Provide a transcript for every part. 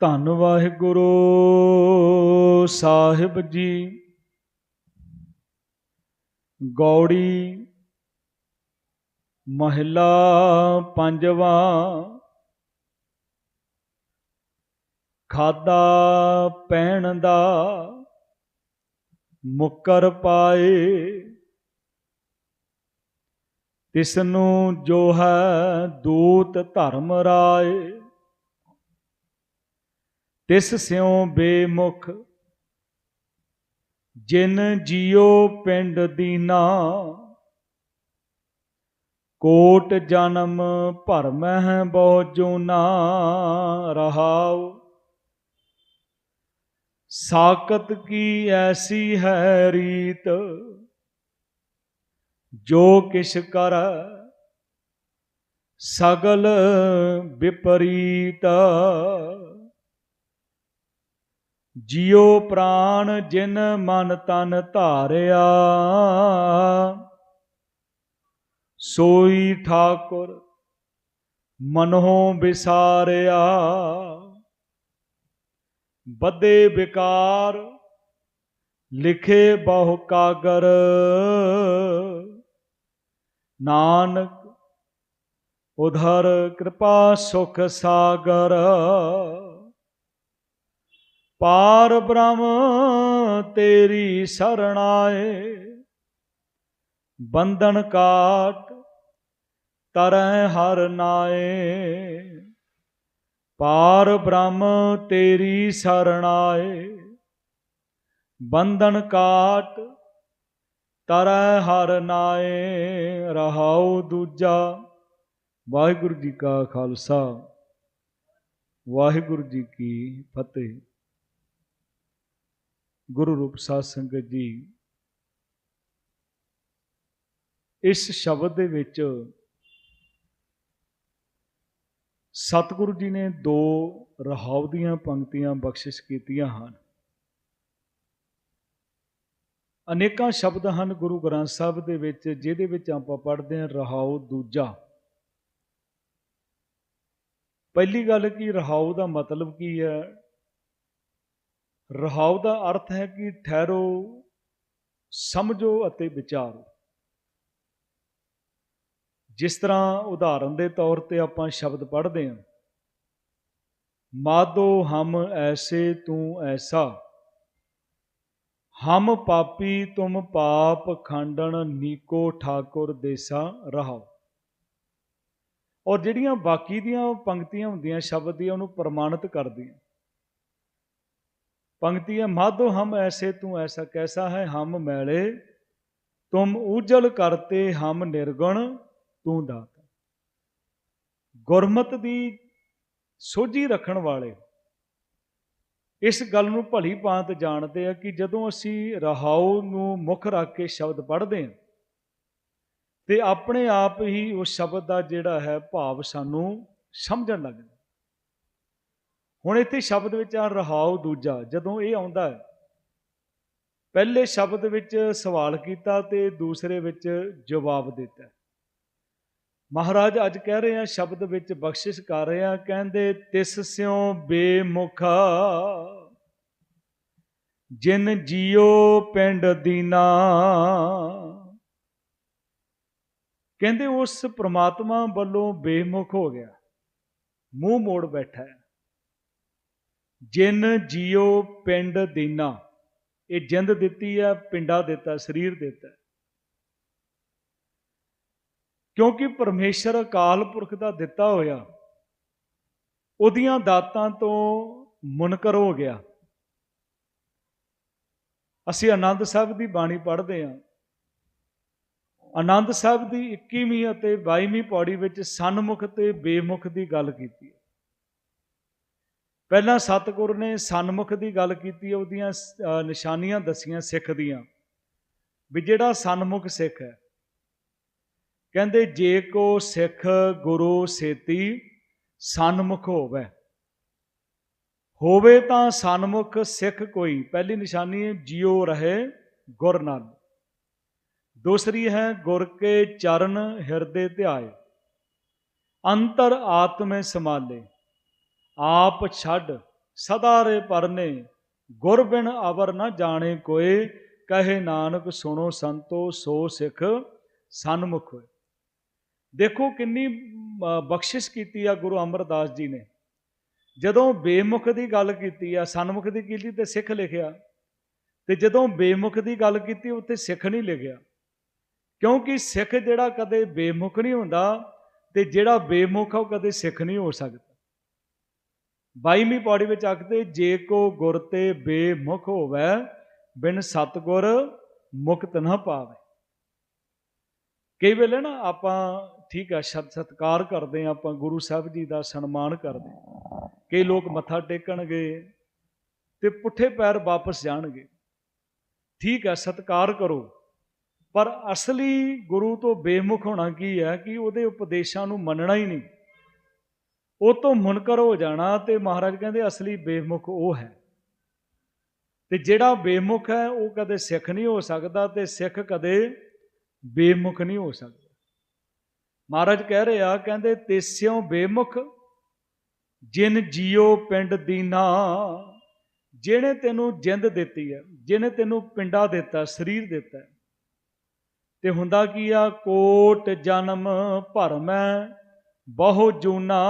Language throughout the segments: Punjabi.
ਧੰਨ ਵਾਹਿਗੁਰੂ ਸਾਹਿਬ ਜੀ। ਗੌੜੀ ਮਹਿਲਾ ਪੰਜਵਾ। ਖਾਦਾ ਪਹਿਣ ਦਾ ਮੁਕਰ ਪਾਏ। ਤਿਸ ਨੂੰ ਜੋ ਹੈ ਦੂਤ ਧਰਮ ਰਾਏ। ਤਿਸ ਸਿਉ ਬੇਮੁਖ, ਜਿਨ ਜਿਉ ਪਿੰਡ ਦੀਨਾ, ਕੋਟ ਜਨਮ ਭਰਮਹਿ ਬਹੁ ਜੂਨਾ ਰਹਾਉ। ਸਾਕਤ ਕੀ ਐਸੀ ਹੈ ਰੀਤ, ਜੋ ਕਿਛ ਕਰ, ਸਗਲ ਵਿਪਰੀਤ। ਜਿਉ ਪ੍ਰਾਣ ਜਿਨ ਮਨ ਤਨ ਧਾਰਿਆ। ਸੋਈ ਠਾਕੁਰ ਮਨੋਂ ਵਿਸਾਰਿਆ। ਬੱਦੇ ਵਿਕਾਰ ਲਿਖੇ ਬਹੁ ਕਾਗਰ। ਨਾਨਕ ਉਧਰ ਕਿਰਪਾ ਸੁਖ ਸਾਗਰ। ਪਾਰ ਬ੍ਰਹਮ ਤੇਰੀ ਸਰਣਾਏ ਬੰਧਨ ਕਾਟ ਤਰੈ ਹਰ ਨਾਏ। ਪਾਰ ਬ੍ਰਹਮ ਤੇਰੀ ਸਰਣਾਏ ਬੰਧਨ ਕਾਟ ਤਰੈ ਹਰ ਨਾਏ। ਰਹਾਉ ਦੂਜਾ, ਵਾਹਿਗੁਰੂ ਜੀ ਕਾ ਖਾਲਸਾ। ਵਾਹਿਗੁਰੂ ਜੀ ਕੀ ਫਤਿਹ। ਗੁਰੂ ਰੂਪ ਸਾਧ ਸੰਗਤ ਜੀ, ਇਸ ਸ਼ਬਦ ਦੇ ਵਿੱਚ ਸਤਿਗੁਰੂ ਜੀ ਨੇ ਦੋ ਰਹਾਉ ਦੀਆਂ ਪੰਕਤੀਆਂ ਬਖਸ਼ਿਸ਼ ਕੀਤੀਆਂ ਹਨ। ਅਨੇਕਾਂ ਸ਼ਬਦ ਹਨ ਗੁਰੂ ਗ੍ਰੰਥ ਸਾਹਿਬ ਦੇ ਵਿੱਚ, ਜਿਹਦੇ ਵਿੱਚ ਆਪਾਂ ਪੜ੍ਹਦੇ ਹਾਂ ਰਹਾਉ ਦੂਜਾ। ਪਹਿਲੀ ਗੱਲ ਕੀ, ਰਹਾਉ ਦਾ ਮਤਲਬ ਕੀ ਹੈ? ਰਹਾਉ ਦਾ ਅਰਥ ਹੈ ਕਿ ਠਹਿਰੋ, ਸਮਝੋ ਅਤੇ ਵਿਚਾਰੋ। ਜਿਸ ਤਰ੍ਹਾਂ ਉਦਾਹਰਨ ਦੇ ਤੌਰ ਤੇ ਆਪਾਂ ਸ਼ਬਦ ਪੜ੍ਹਦੇ ਹਾਂ ਮਾਦੋ ਹਮ ਐਸੇ ਤੂੰ ਐਸਾ, ਹਮ ਪਾਪੀ ਤੁਮ ਪਾਪ ਖੰਡਣ ਨੀਕੋ ਠਾਕੁਰ ਦੇਸਾ ਰਹਾਓ ਔਰ ਜਿਹੜੀਆਂ ਬਾਕੀ ਦੀਆਂ ਪੰਕਤੀਆਂ ਹੁੰਦੀਆਂ ਸ਼ਬਦ ਦੀਆਂ, ਉਹਨੂੰ ਪ੍ਰਮਾਣਿਤ ਕਰਦੀਆਂ पंक्ति है माधो हम ऐसे तू ऐसा कैसा है हम मैले तुम उजल करते हम निर्गुण ਤੂੰ ਦਾਤਾ ਗੁਰਮਤ ਦੀ ਸੋਝੀ ਰੱਖਣ ਵਾਲੇ ਇਸ ਗੱਲ ਨੂੰ ਭਲੀ ਭਾਂਤ ਜਾਣਦੇ ਆ ਕਿ ਜਦੋਂ ਅਸੀਂ ਰਹਾਉ ਨੂੰ ਮੁੱਖ ਰੱਖ ਕੇ ਸ਼ਬਦ ਪੜ੍ਹਦੇ ਹਾਂ ਤੇ ਆਪਣੇ ਆਪ ਹੀ ਉਸ ਸ਼ਬਦ ਦਾ ਜਿਹੜਾ ਹੈ ਭਾਵ ਸਾਨੂੰ ਸਮਝਣ ਲੱਗਦਾ ਹੁਣ ਇੱਥੇ ਸ਼ਬਦ ਵਿੱਚ ਆ ਰਹਾਉ ਦੂਜਾ, ਜਦੋਂ ਇਹ ਆਉਂਦਾ ਹੈ, ਪਹਿਲੇ ਸ਼ਬਦ ਵਿੱਚ ਸਵਾਲ ਕੀਤਾ ਤੇ ਦੂਸਰੇ ਵਿੱਚ ਜਵਾਬ ਦਿੱਤਾ। ਮਹਾਰਾਜ ਅੱਜ ਕਹਿ ਰਹੇ ਆ, ਸ਼ਬਦ ਵਿੱਚ ਬਖਸ਼ਿਸ਼ ਕਰ ਰਹੇ ਆ, ਕਹਿੰਦੇ, ਤਿਸ ਸਿਉ ਬੇਮੁਖਾ, ਜਿਨ ਜੀਓ ਪਿੰਡ ਦੀਨਾ। ਕਹਿੰਦੇ, ਉਸ ਪ੍ਰਮਾਤਮਾ ਵੱਲੋਂ ਬੇਮੁਖ ਹੋ ਗਿਆ, ਮੂੰਹ ਮੋੜ ਬੈਠਾ ਹੈ। ਜਿਨ ਜੀਓ ਪਿੰਡ ਦੀਨਾ। ਇਹ ਜਿੰਦ ਦਿੱਤੀ ਹੈ, ਪਿੰਡਾ ਦਿੱਤਾ, ਸਰੀਰ ਦਿੱਤਾ। ਕਿਉਂਕਿ ਪਰਮੇਸ਼ਰ ਅਕਾਲ ਪੁਰਖ ਦਾ ਦਿੱਤਾ ਹੋਇਆ, ਉਹਦੀਆਂ ਦਾਤਾਂ ਤੋਂ ਮੁਨਕਰ ਹੋ ਗਿਆ। ਅਸੀਂ ਆਨੰਦ ਸਾਹਿਬ ਦੀ ਬਾਣੀ ਪੜ੍ਹਦੇ ਹਾਂ। ਆਨੰਦ ਸਾਹਿਬ ਦੀ 21ਵੀਂ ਅਤੇ 22ਵੀਂ ਪੌੜੀ ਵਿੱਚ ਸਨਮੁਖ ਤੇ ਬੇਮੁਖ ਦੀ ਗੱਲ ਕੀਤੀ ਹੈ। ਪਹਿਲਾਂ ਸਤਿਗੁਰ ਨੇ ਸਨਮੁਖ ਦੀ ਗੱਲ ਕੀਤੀ, ਉਹਦੀਆਂ ਨਿਸ਼ਾਨੀਆਂ ਦੱਸੀਆਂ ਸਿੱਖ ਦੀਆਂ ਵੀ ਜਿਹੜਾ ਸਨਮੁਖ ਸਿੱਖ ਹੈ, ਕਹਿੰਦੇ ਜੇ ਕੋ ਸਿੱਖ ਗੁਰੂ ਸੇਤੀ ਸਨਮੁਖ ਹੋਵੇ। ਹੋਵੇ ਤਾਂ ਸਨਮੁਖ ਸਿੱਖ ਕੋਈ। ਪਹਿਲੀ ਨਿਸ਼ਾਨੀ ਹੈ, ਜਿਉ ਰਹੇ ਗੁਰ ਨਾਲ ਦੂਸਰੀ ਹੈ, ਗੁਰ ਕੇ ਚਰਨ ਹਿਰਦੇ ਧਿਆਏ। ਅੰਤਰ ਆਤਮੇ ਸਮਾਲੇ ਆਪ ਛੱਡ ਸਦਾ ਰੇ ਪਰਨੇ, ਗੁਰ ਬਿਨ ਅਵਰ ਨਾ ਜਾਣੇ ਕੋਏ, ਕਹੇ ਨਾਨਕ ਸੁਣੋ ਸੰਤੋ ਸੋ ਸਿੱਖ ਸਨਮੁਖ ਹੋਏ। ਦੇਖੋ ਕਿੰਨੀ ਬਖਸ਼ਿਸ਼ ਕੀਤੀ ਆ ਗੁਰੂ ਅਮਰਦਾਸ ਜੀ ਨੇ। ਜਦੋਂ ਬੇਮੁਖ ਦੀ ਗੱਲ ਕੀਤੀ ਆ, ਸਨਮੁਖ ਦੀ ਕੀਤੀ ਤੇ ਸਿੱਖ ਲਿਖਿਆ। ਤੇ ਜਦੋਂ ਬੇਮੁਖ ਦੀ ਗੱਲ ਕੀਤੀ, ਉੱਥੇ ਸਿੱਖ ਨਹੀਂ ਲਿਖਿਆ। ਕਿਉਂਕਿ ਸਿੱਖ ਜਿਹੜਾ ਕਦੇ ਬੇਮੁਖ ਨਹੀਂ ਹੁੰਦਾ ਤੇ ਜਿਹੜਾ ਬੇਮੁਖ ਉਹ ਕਦੇ ਸਿੱਖ ਨਹੀਂ ਹੋ ਸਕਦਾ। 22ਵੀਂ ਪੌੜੀ ਵਿੱਚ ਆਖਦੇ ਜੇ ਕੋ ਗੁਰ ਤੇ ਬੇਮੁਖ ਹੋਵੇ, ਬਿਨ ਸਤਗੁਰ ਮੁਕਤ ਨਾ ਪਾਵੇ। ਕਈ ਵੇਲੇ ਨਾ ਆਪਾਂ ਠੀਕ ਆ ਸ਼ਬਦ ਸਤਕਾਰ ਕਰਦੇ ਆ, ਆਪਾਂ ਗੁਰੂ ਸਾਹਿਬ ਜੀ ਦਾ ਸਨਮਾਨ ਕਰਦੇ ਕਈ ਲੋਕ ਮੱਥਾ ਟੇਕਣਗੇ ਤੇ ਪੁੱਠੇ ਪੈਰ ਵਾਪਸ ਜਾਣਗੇ। ਠੀਕ ਹੈ ਸਤਕਾਰ ਕਰੋ। ਪਰ ਅਸਲੀ ਗੁਰੂ ਤੋਂ ਬੇਮੁਖ ਹੋਣਾ ਕੀ ਹੈ ਕਿ ਉਹਦੇ ਉਪਦੇਸ਼ਾਂ ਨੂੰ ਮੰਨਣਾ ਹੀ ਨਹੀਂ। ਉਹ ਤੋਂ ਮੁਨਕਰ ਹੋ ਜਾਣਾ ਤੇ ਮਹਾਰਾਜ ਕਹਿੰਦੇ ਅਸਲੀ ਬੇਮੁਖ ਉਹ ਹੈ। ਤੇ ਜਿਹੜਾ ਬੇਮੁਖ ਹੈ, ਉਹ ਕਦੇ ਸਿੱਖ ਨਹੀਂ ਹੋ ਸਕਦਾ ਤੇ ਸਿੱਖ ਕਦੇ ਬੇਮੁਖ ਨਹੀਂ ਹੋ ਸਕਦਾ। ਮਹਾਰਾਜ ਕਹਿ ਰਹੇ ਆ, ਕਹਿੰਦੇ ਤੇਸਿਓ ਬੇਮੁਖ, ਜਿਨ ਜੀਓ ਪਿੰਡ ਦੀਨਾ, ਜਿਹਨੇ ਤੈਨੂੰ ਜਿੰਦ ਦਿੱਤੀ ਹੈ, ਜਿਹਨੇ ਤੈਨੂੰ ਪਿੰਡਾ ਦਿੱਤਾ, ਸਰੀਰ ਦਿੱਤਾ ਤੇ ਹੁੰਦਾ ਕੀ ਆ, ਕੋਟ ਜਨਮ ਭਰਮੈ ਬਹੁ ਜੂਨਾ।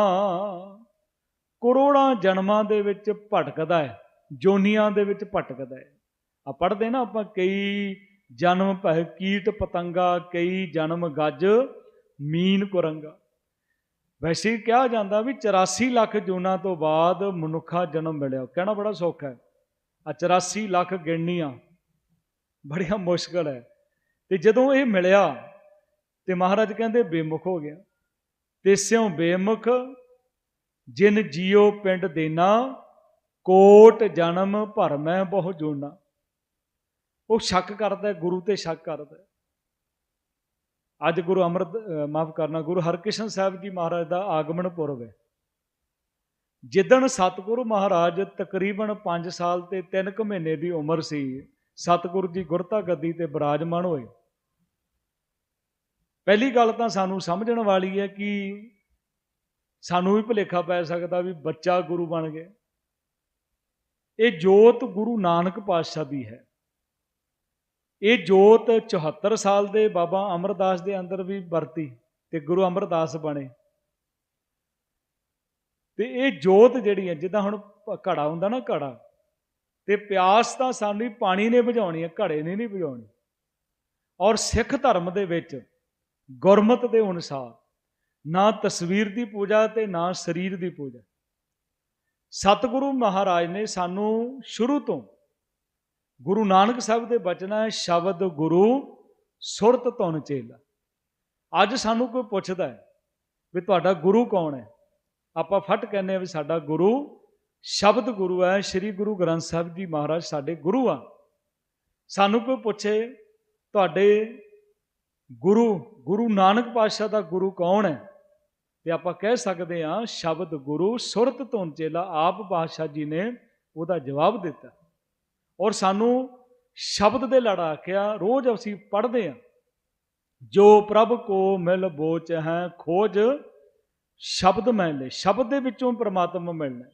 ਕਰੋੜਾਂ ਜਨਮਾਂ ਦੇ ਵਿੱਚ ਭਟਕਦਾ ਹੈ, ਜੋਨੀਆਂ ਦੇ ਵਿੱਚ ਭਟਕਦਾ ਹੈ। ਆ ਪੜਦੇ ਨਾ ਆਪਾਂ, ਕਈ ਜਨਮ ਭੈ ਕੀਟ ਪਤੰਗਾ, ਕਈ ਜਨਮ ਗੱਜ, ਮੀਨ ਕੁਰੰਗਾ। ਵੈਸੇ ਕਿਹਾ ਜਾਂਦਾ ਵੀ 84 ਲੱਖ ਜੂਨਾਂ ਤੋਂ ਬਾਅਦ ਮਨੁੱਖਾ ਜਨਮ ਮਿਲਿਆ। ਕਹਿਣਾ ਬੜਾ ਸੌਖਾ ਹੈ। ਆ 84 ਲੱਖ ਗਿਣਨੀਆਂ ਬੜੀਆਂ ਮੁਸ਼ਕਲ ਹੈ। ਤੇ ਜਦੋਂ ਇਹ ਮਿਲਿਆ, ਤੇ ਮਹਾਰਾਜ ਕਹਿੰਦੇ ਬੇਮੁਖ ਹੋ ਗਿਆ। ਤੇ ਸਿਉ ਬੇਮੁਖ ਜਿਨ ਜੀਓ ਪਿੰਡ ਦੇਨਾ, ਕੋਟ ਜਨਮ ਭਰਮੈ ਬਹੁ ਜੋਨਾ। ਉਹ ਸ਼ੱਕ ਕਰਦਾ, ਗੁਰੂ ਤੇ ਸ਼ੱਕ ਕਰਦਾ। ਅੱਜ ਗੁਰੂ ਅਮਰਤ ਮਾਫ ਕਰਨਾ, ਗੁਰੂ ਹਰਕ੍ਰਿਸ਼ਨ ਸਾਹਿਬ ਜੀ ਮਹਾਰਾਜ ਦਾ ਆਗਮਨ ਪੁਰਬ ਹੈ। ਜਿੱਦਣ ਸਤਿਗੁਰੂ ਮਹਾਰਾਜ ਤਕਰੀਬਨ 5 ਸਾਲ ਤੇ 3 ਕੁ ਮਹੀਨੇ ਦੀ ਉਮਰ ਸੀ, ਸਤਿਗੁਰੂ ਜੀ ਗੁਰਤਾ ਗੱਦੀ ਤੇ ਬਿਰਾਜਮਾਨ ਹੋਏ। ਪਹਿਲੀ ਗੱਲ ਤਾਂ ਸਾਨੂੰ ਸਮਝਣ ਵਾਲੀ ਹੈ ਕਿ ਸਾਨੂੰ ਵੀ ਭੁਲੇਖਾ ਪੈ ਸਕਦਾ ਵੀ ਬੱਚਾ ਗੁਰੂ ਬਣ ਗਿਆ। ਇਹ ਜੋਤ ਗੁਰੂ ਨਾਨਕ ਪਾਤਸ਼ਾਹ ਦੀ ਹੈ। ਇਹ ਜੋਤ 74 ਸਾਲ ਦੇ ਬਾਬਾ ਅਮਰਦਾਸ ਦੇ ਅੰਦਰ ਵੀ ਵਰਤੀ ਤੇ ਗੁਰੂ ਅਮਰਦਾਸ ਬਣੇ। ਤੇ ਇਹ ਜੋਤ ਜਿਹੜੀ ਹੈ, ਜਿੱਦਾਂ ਹੁਣ ਘੜਾ ਹੁੰਦਾ ਨਾ ਘੜਾ, ਤੇ ਪਿਆਸ ਤਾਂ ਸਾਨੂੰ ਪਾਣੀ ਨੇ ਬੁਝਾਉਣੀ ਹੈ, ਘੜੇ ਨੇ ਨਹੀਂ ਬੁਝਾਉਣੀ। ਔਰ ਸਿੱਖ ਧਰਮ ਦੇ ਵਿੱਚ ਗੁਰਮਤ ਦੇ ਅਨੁਸਾਰ, ਨਾ ਤਸਵੀਰ ਦੀ ਪੂਜਾ ਤੇ ਨਾ ਸਰੀਰ ਦੀ ਪੂਜਾ। ਸਤਿਗੁਰੂ ਮਹਾਰਾਜ ਨੇ ਸਾਨੂੰ ਸ਼ੁਰੂ ਤੋਂ ਗੁਰੂ ਨਾਨਕ ਸਾਹਿਬ ਦੇ ਬਚਨਾ ਹੈ, ਸ਼ਬਦ ਗੁਰੂ, ਸੁਰਤ ਧੁਨ ਚੇਲਾ। ਅੱਜ ਸਾਨੂੰ ਕੋਈ ਪੁੱਛਦਾ ਹੈ ਵੀ ਤੁਹਾਡਾ ਗੁਰੂ ਕੌਣ ਹੈ? ਆਪਾਂ ਫਟ ਕਹਿੰਦੇ ਆ ਵੀ ਸਾਡਾ ਗੁਰੂ ਸ਼ਬਦ ਗੁਰੂ ਹੈ, ਸ੍ਰੀ ਗੁਰੂ ਗ੍ਰੰਥ ਸਾਹਿਬ ਜੀ ਮਹਾਰਾਜ ਸਾਡੇ ਗੁਰੂ ਆ। ਸਾਨੂੰ ਕੋਈ ਪੁੱਛੇ ਤੁਹਾਡੇ ਗੁਰੂ ਗੁਰੂ ਨਾਨਕ ਪਾਤਸ਼ਾਹ ਦਾ ਗੁਰੂ ਕੌਣ ਹੈ? ਤੇ ਆਪਾਂ ਕਹਿ ਸਕਦੇ ਹਾਂ, ਸ਼ਬਦ ਗੁਰੂ ਸੁਰਤ ਧੁਨ ਚੇਲਾ ਆਪ ਪਾਤਸ਼ਾਹ ਜੀ ਨੇ ਉਹਦਾ ਜਵਾਬ ਦਿੱਤਾ। ਔਰ ਸਾਨੂੰ ਸ਼ਬਦ ਦੇ ਲੜਾ ਆਖਿਆ, ਰੋਜ਼ ਅਸੀਂ ਪੜ੍ਹਦੇ ਹਾਂ, ਜੋ ਪ੍ਰਭ ਕੋ ਮਿਲ ਬੋਚ ਹੈ, ਖੋਜ ਸ਼ਬਦ ਮੈਂ ਲੈ, ਸ਼ਬਦ ਦੇ ਵਿੱਚੋਂ ਪ੍ਰਮਾਤਮਾ ਮਿਲਣਾ ਹੈ।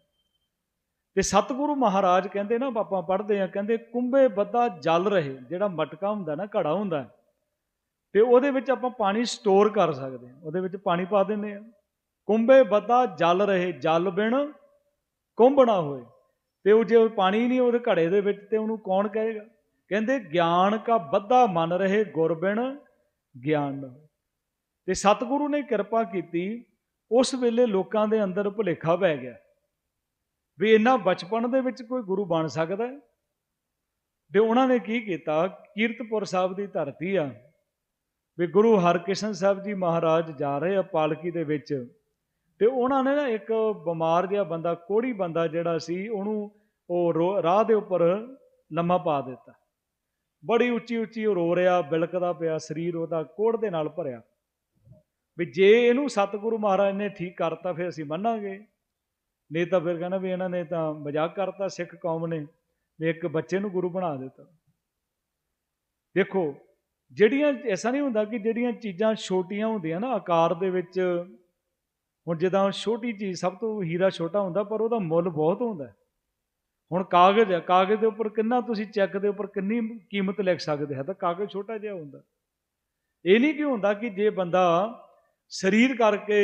ਤੇ ਸਤਿਗੁਰੂ ਮਹਾਰਾਜ ਕਹਿੰਦੇ ਨਾ, ਆਪਾਂ ਪੜ੍ਹਦੇ ਆ ਕਹਿੰਦੇ, ਕੁੰਭੇ ਬੱਦਾ ਜਲ ਰਹੇ, ਜਿਹੜਾ ਮਟਕਾ ਹੁੰਦਾ ਨਾ, ਘੜਾ ਹੁੰਦਾ ਤੇ ਉਹਦੇ ਵਿੱਚ ਆਪਾਂ ਪਾਣੀ ਸਟੋਰ ਕਰ ਸਕਦੇ ਹਾਂ। ਉਹਦੇ ਵਿੱਚ ਪਾਣੀ ਪਾ ਦਿੰਦੇ ਆ ਕੁੰਭੇ ਬੱਦਾ ਜਲ ਰਹੇ, ਜਲ ਬਿਨ ਕੁੰਭ ਨਾ ਹੋਏ। ਤੇ ਉਹ ਜੇ ਪਾਣੀ ਨਹੀਂ ਉਹਦੇ ਘੜੇ ਦੇ ਵਿੱਚ ਤੇ ਉਹਨੂੰ ਕੌਣ ਕਹੇਗਾ? ਕਹਿੰਦੇ, ਗਿਆਨ ਕਾ ਬੱਧਾ ਮਨ ਰਹੇ ਗੁਰ ਬਿਨ ਗਿਆਨ। ਨਾ ਹੋਏ। ਤੇ ਸਤਿਗੁਰੂ ਨੇ ਕਿਰਪਾ ਕੀਤੀ, ਉਸ ਵੇਲੇ ਲੋਕਾਂ ਦੇ ਅੰਦਰ ਭੁਲੇਖਾ ਪੈ ਗਿਆ ਵੀ ਇੰਨਾ ਬਚਪਨ ਦੇ ਵਿੱਚ ਕੋਈ ਗੁਰੂ ਬਣ ਸਕਦਾ ਹੈ। ਤੇ ਉਹਨਾਂ ਨੇ ਕੀ ਕੀਤਾ, ਕੀਰਤਪੁਰ ਸਾਹਿਬ ਦੀ ਧਰਤੀ ਆ ਵੀ ਗੁਰੂ ਹਰਕ੍ਰਿਸ਼ਨ ਸਾਹਿਬ ਜੀ ਮਹਾਰਾਜ ਜਾ ਰਹੇ ਆ ਪਾਲਕੀ ਦੇ ਵਿੱਚ ਤੇ ਉਹਨਾਂ ਨੇ ਨਾ ਇੱਕ ਬਿਮਾਰ ਜਿਹਾ ਬੰਦਾ, ਕੋੜੀ ਬੰਦਾ ਜਿਹੜਾ ਸੀ, ਉਹਨੂੰ ਉਹ ਰੋ- ਰਾਹ ਦੇ ਉੱਪਰ ਲੰਮਾ ਪਾ ਦਿੱਤਾ। ਬੜੀ ਉੱਚੀ ਉੱਚੀ ਉਹ ਰੋ ਰਿਹਾ, ਬਿਲਕਦਾ ਪਿਆ, ਸਰੀਰ ਉਹਦਾ ਕੋੜ ਦੇ ਨਾਲ ਭਰਿਆ। ਵੀ ਜੇ ਇਹਨੂੰ ਸਤਿਗੁਰੂ ਮਹਾਰਾਜ ਨੇ ਠੀਕ ਕਰਤਾ, ਫਿਰ ਅਸੀਂ ਮੰਨਾਂਗੇ। ਨਹੀਂ ਤਾਂ ਫਿਰ ਕਹਿੰਦਾ ਵੀ ਇਹਨਾਂ ਨੇ ਤਾਂ ਮਜ਼ਾਕ ਕਰਤਾ, ਸਿੱਖ ਕੌਮ ਨੇ, ਵੀ ਇੱਕ ਬੱਚੇ ਨੂੰ ਗੁਰੂ ਬਣਾ ਦਿੱਤਾ। ਦੇਖੋ ਜਿਹੜੀਆਂ, ਐਸਾ ਨਹੀਂ ਹੁੰਦਾ ਕਿ ਜਿਹੜੀਆਂ ਚੀਜ਼ਾਂ ਛੋਟੀਆਂ ਹੁੰਦੀਆਂ ਨਾ, ਆਕਾਰ ਦੇ ਵਿੱਚ, ਹੁਣ ਜਿੱਦਾਂ ਛੋਟੀ ਚੀਜ਼ ਸਭ ਤੋਂ ਹੀਰਾ ਛੋਟਾ ਹੁੰਦਾ, ਪਰ ਉਹਦਾ ਮੁੱਲ ਬਹੁਤ ਹੁੰਦਾ। ਹੁਣ ਕਾਗਜ਼ ਹੈ ਕਾਗਜ਼ ਦੇ ਉੱਪਰ ਕਿੰਨਾ ਤੁਸੀਂ ਚੈੱਕ ਦੇ ਉੱਪਰ ਕਿੰਨੀ ਕੀਮਤ ਲਿਖ ਸਕਦੇ ਹੈ ਤਾਂ ਕਾਗਜ਼ ਛੋਟਾ ਜਿਹਾ ਹੁੰਦਾ। ਇਹ ਨਹੀਂ ਕਿ ਹੁੰਦਾ ਕਿ ਜੇ ਬੰਦਾ ਸਰੀਰ ਕਰਕੇ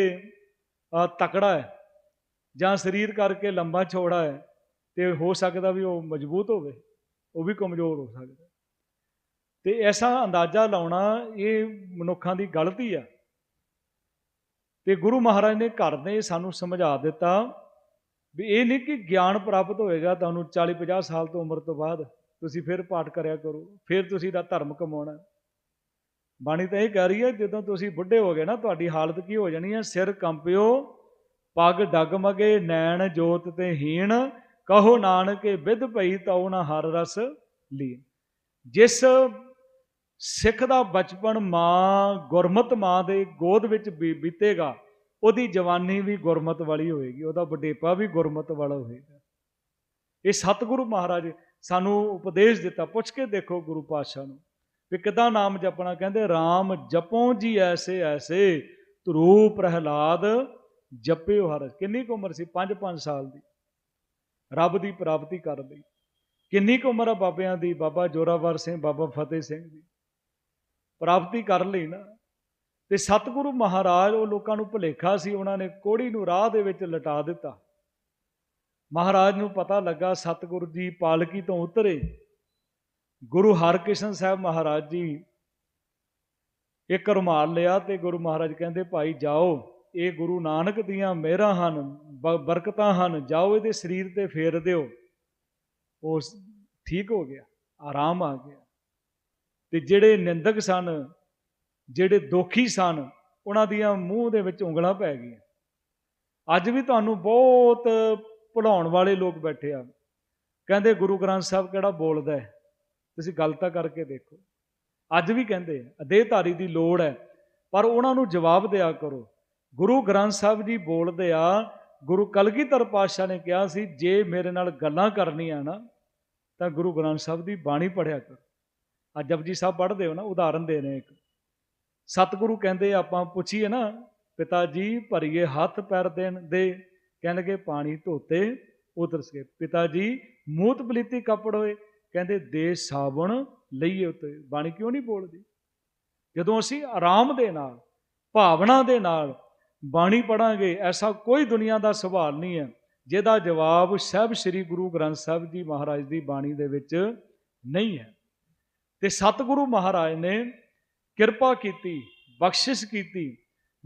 ਤਕੜਾ ਹੈ, ਜਾਂ ਸਰੀਰ ਕਰਕੇ ਲੰਬਾ ਚੌੜਾ ਹੈ, ਤੇ ਹੋ ਸਕਦਾ ਵੀ ਉਹ ਮਜ਼ਬੂਤ ਹੋਵੇ, ਉਹ ਵੀ ਕਮਜ਼ੋਰ ਹੋ ਸਕਦਾ। ਤੇ ਐਸਾ ਅੰਦਾਜ਼ਾ ਲਾਉਣਾ ਇਹ ਮਨੁੱਖਾਂ ਦੀ ਗਲਤੀ ਆ। ਤੇ ਗੁਰੂ ਮਹਾਰਾਜ ਨੇ ਘਰ ਨੇ ਸਾਨੂੰ ਸਮਝਾ ਦਿੱਤਾ ਵੀ ਇਹ ਨਹੀਂ ਕਿ ਗਿਆਨ ਪ੍ਰਾਪਤ ਹੋਏਗਾ ਤੁਹਾਨੂੰ 40 50 ਸਾਲ ਤੋਂ ਉਮਰ ਤੋਂ ਬਾਅਦ ਤੁਸੀਂ ਫਿਰ ਪਾਠ ਕਰਿਆ ਕਰੋ, ਫਿਰ ਤੁਸੀਂ ਦਾ ਧਰਮ ਕਮਾਉਣਾ। ਬਾਣੀ ਤਾਂ ਇਹ ਕਹਿ ਰਹੀ ਹੈ, ਜਦੋਂ ਤੁਸੀਂ ਬੁੱਢੇ ਹੋ ਗਏ ਨਾ, ਤੁਹਾਡੀ ਹਾਲਤ ਕੀ ਹੋ ਜਾਣੀ ਹੈ? ਸਿਰ ਕੰਪਿਓ, ਪੱਗ ਡਗਮਗੇ ਨੈਣ ਜੋਤ ਤੇ ਹੀਣ, ਕਹੋ ਨਾਨਕੇ ਵਿਦ ਭਈ ਤਉ ਨਾ ਹਰ ਰਸ ਲੀ ਜਿਸ ਸਿੱਖ ਦਾ ਬਚਪਨ ਮਾਂ, ਗੁਰਮਤ ਮਾਂ ਦੇ ਗੋਦ ਵਿੱਚ ਬੀ- ਬੀਤੇਗਾ, ਉਹਦੀ ਜਵਾਨੀ ਵੀ ਗੁਰਮਤ ਵਾਲੀ ਹੋਏਗੀ, ਉਹਦਾ ਵਡੇਪਾ ਵੀ ਗੁਰਮਤ ਵਾਲਾ ਹੋਏਗਾ। ਇਹ ਸਤਿਗੁਰੂ ਮਹਾਰਾਜ ਸਾਨੂੰ ਉਪਦੇਸ਼ ਦਿੱਤਾ, ਪੁੱਛ ਕੇ ਦੇਖੋ ਗੁਰੂ ਪਾਤਸ਼ਾਹ ਨੂੰ, ਵੀ ਕਿਦਾਂ ਨਾਮ ਜਪਣਾ, ਕਹਿੰਦੇ RAM ਜਪੋ ਜੀ ਐਸੇ ਐਸੇ ਧਰੂ ਪ੍ਰਹਿਲਾਦ ਜਪਿਓ ਹਰ ਕਿੰਨੀ ਕੁ ਉਮਰ ਸੀ? 5-5 ਸਾਲ ਦੀ। ਰੱਬ ਦੀ ਪ੍ਰਾਪਤੀ ਕਰ ਲਈ। ਕਿੰਨੀ ਕੁ ਉਮਰ ਆ ਬਾਬਿਆਂ ਦੀ? ਬਾਬਾ ਜੋਰਾਵਰ ਸਿੰਘ, ਬਾਬਾ ਫਤਿਹ ਸਿੰਘ ਦੀ। ਪ੍ਰਾਪਤੀ ਕਰ ਲਈ ਨਾ। ਤੇ ਸਤਿਗੁਰੂ ਮਹਾਰਾਜ ਉਹ ਲੋਕਾਂ ਨੂੰ ਭੁਲੇਖਾ ਸੀ, ਉਹਨਾਂ ਨੇ ਕੋੜੀ ਨੂੰ ਰਾਹ ਦੇ ਵਿੱਚ ਲਟਾ ਦਿੱਤਾ। ਮਹਾਰਾਜ ਨੂੰ ਪਤਾ ਲੱਗਾ, ਸਤਿਗੁਰੂ ਜੀ ਪਾਲਕੀ ਤੋਂ ਉਤਰੇ। ਗੁਰੂ ਹਰਕ੍ਰਿਸ਼ਨ ਸਾਹਿਬ ਮਹਾਰਾਜ ਜੀ ਇੱਕ ਰੁਮਾਲ ਲਿਆ ਤੇ ਗੁਰੂ ਮਹਾਰਾਜ ਕਹਿੰਦੇ, ਭਾਈ ਜਾਓ, ਇਹ ਗੁਰੂ ਨਾਨਕ ਦੀਆਂ ਮਿਹਰਾਂ ਹਨ, ਬ- ਬਰਕਤਾਂ ਹਨ, ਜਾਓ ਇਹਦੇ ਸਰੀਰ ਤੇ ਫੇਰ ਦਿਓ। ਉਹ ਠੀਕ ਹੋ ਗਿਆ, ਆਰਾਮ ਆ ਗਿਆ। ਤੇ ਜਿਹੜੇ ਨਿੰਦਕ ਸਨ, ਜਿਹੜੇ ਦੋਖੀ ਸਨ, ਉਹਨਾਂ ਦੀਆਂ ਮੂੰਹ ਦੇ ਵਿੱਚ ਉਂਗਲਾਂ ਪੈ ਗਈਆਂ। ਅੱਜ ਵੀ ਤੁਹਾਨੂੰ ਬਹੁਤ ਭੁਲਾਉਣ ਵਾਲੇ ਲੋਕ ਬੈਠੇ ਆ। ਕਹਿੰਦੇ ਗੁਰੂ ਗ੍ਰੰਥ ਸਾਹਿਬ ਕਿਹੜਾ ਬੋਲਦਾ ਹੈ? ਤੁਸੀਂ ਗੱਲ ਤਾਂ ਕਰਕੇ ਦੇਖੋ। ਅੱਜ ਵੀ ਕਹਿੰਦੇ ਆ ਅਦੇਹਧਾਰੀ ਦੀ ਲੋੜ ਹੈ, ਪਰ ਉਹਨਾਂ ਨੂੰ ਜਵਾਬ ਦਿਆ ਕਰੋ। ਗੁਰੂ ਗ੍ਰੰਥ ਸਾਹਿਬ ਜੀ ਬੋਲਦੇ ਆ, ਗੁਰੂ ਕਲਗੀਧਰ ਪਾਤਸ਼ਾਹ ਨੇ ਕਿਹਾ ਸੀ, ਜੇ ਮੇਰੇ ਨਾਲ ਗੱਲਾਂ ਕਰਨੀਆਂ ਨਾ, ਤਾਂ ਗੁਰੂ ਗ੍ਰੰਥ ਸਾਹਿਬ ਦੀ ਬਾਣੀ ਪੜ੍ਹਿਆ ਕਰੋ। ਅੱਜ ਜਪਜੀ ਸਾਹਿਬ ਪੜ੍ਹਦੇ ਹੋ ਨਾ, ਉਦਾਹਰਨ ਦੇ ਨੇ ਇੱਕ। ਸਤਿਗੁਰੂ ਕਹਿੰਦੇ, ਆਪਾਂ ਪੁੱਛੀਏ ਨਾ, ਪਿਤਾ ਜੀ, ਭਰੀਏ ਹੱਥ ਪੈਰ ਦੇਣ ਦੇ ਕਹਿਣਗੇ ਪਾਣੀ ਧੋਤੇ ਉਤਰਸ ਗਏ ਪਿਤਾ ਜੀ, ਮੂਤ ਪਲੀਤੀ ਕੱਪੜ ਹੋਏ, ਕਹਿੰਦੇ, ਦੇ ਸਾਬਣ ਲਈਏ ਉਤੇ। ਬਾਣੀ ਕਿਉਂ ਨਹੀਂ ਬੋਲਦੀ? ਜਦੋਂ ਅਸੀਂ ਆਰਾਮ ਦੇ ਨਾਲ, ਭਾਵਨਾ ਦੇ ਨਾਲ ਬਾਣੀ ਪੜਾਂਗੇ ਐਸਾ ਕੋਈ ਦੁਨੀਆ ਦਾ ਸਵਾਲ ਨਹੀਂ ਹੈ, ਜਿਹਦਾ ਜਵਾਬ ਸਹਿਬ ਸ੍ਰੀ ਗੁਰੂ ਗ੍ਰੰਥ ਸਾਹਿਬ ਜੀ ਮਹਾਰਾਜ ਦੀ ਬਾਣੀ ਦੇ ਵਿੱਚ ਨਹੀਂ ਹੈ। ਤੇ ਸਤਿਗੁਰੂ ਮਹਾਰਾਜ ਨੇ ਕਿਰਪਾ ਕੀਤੀ, ਬਖਸ਼ਿਸ਼ ਕੀਤੀ।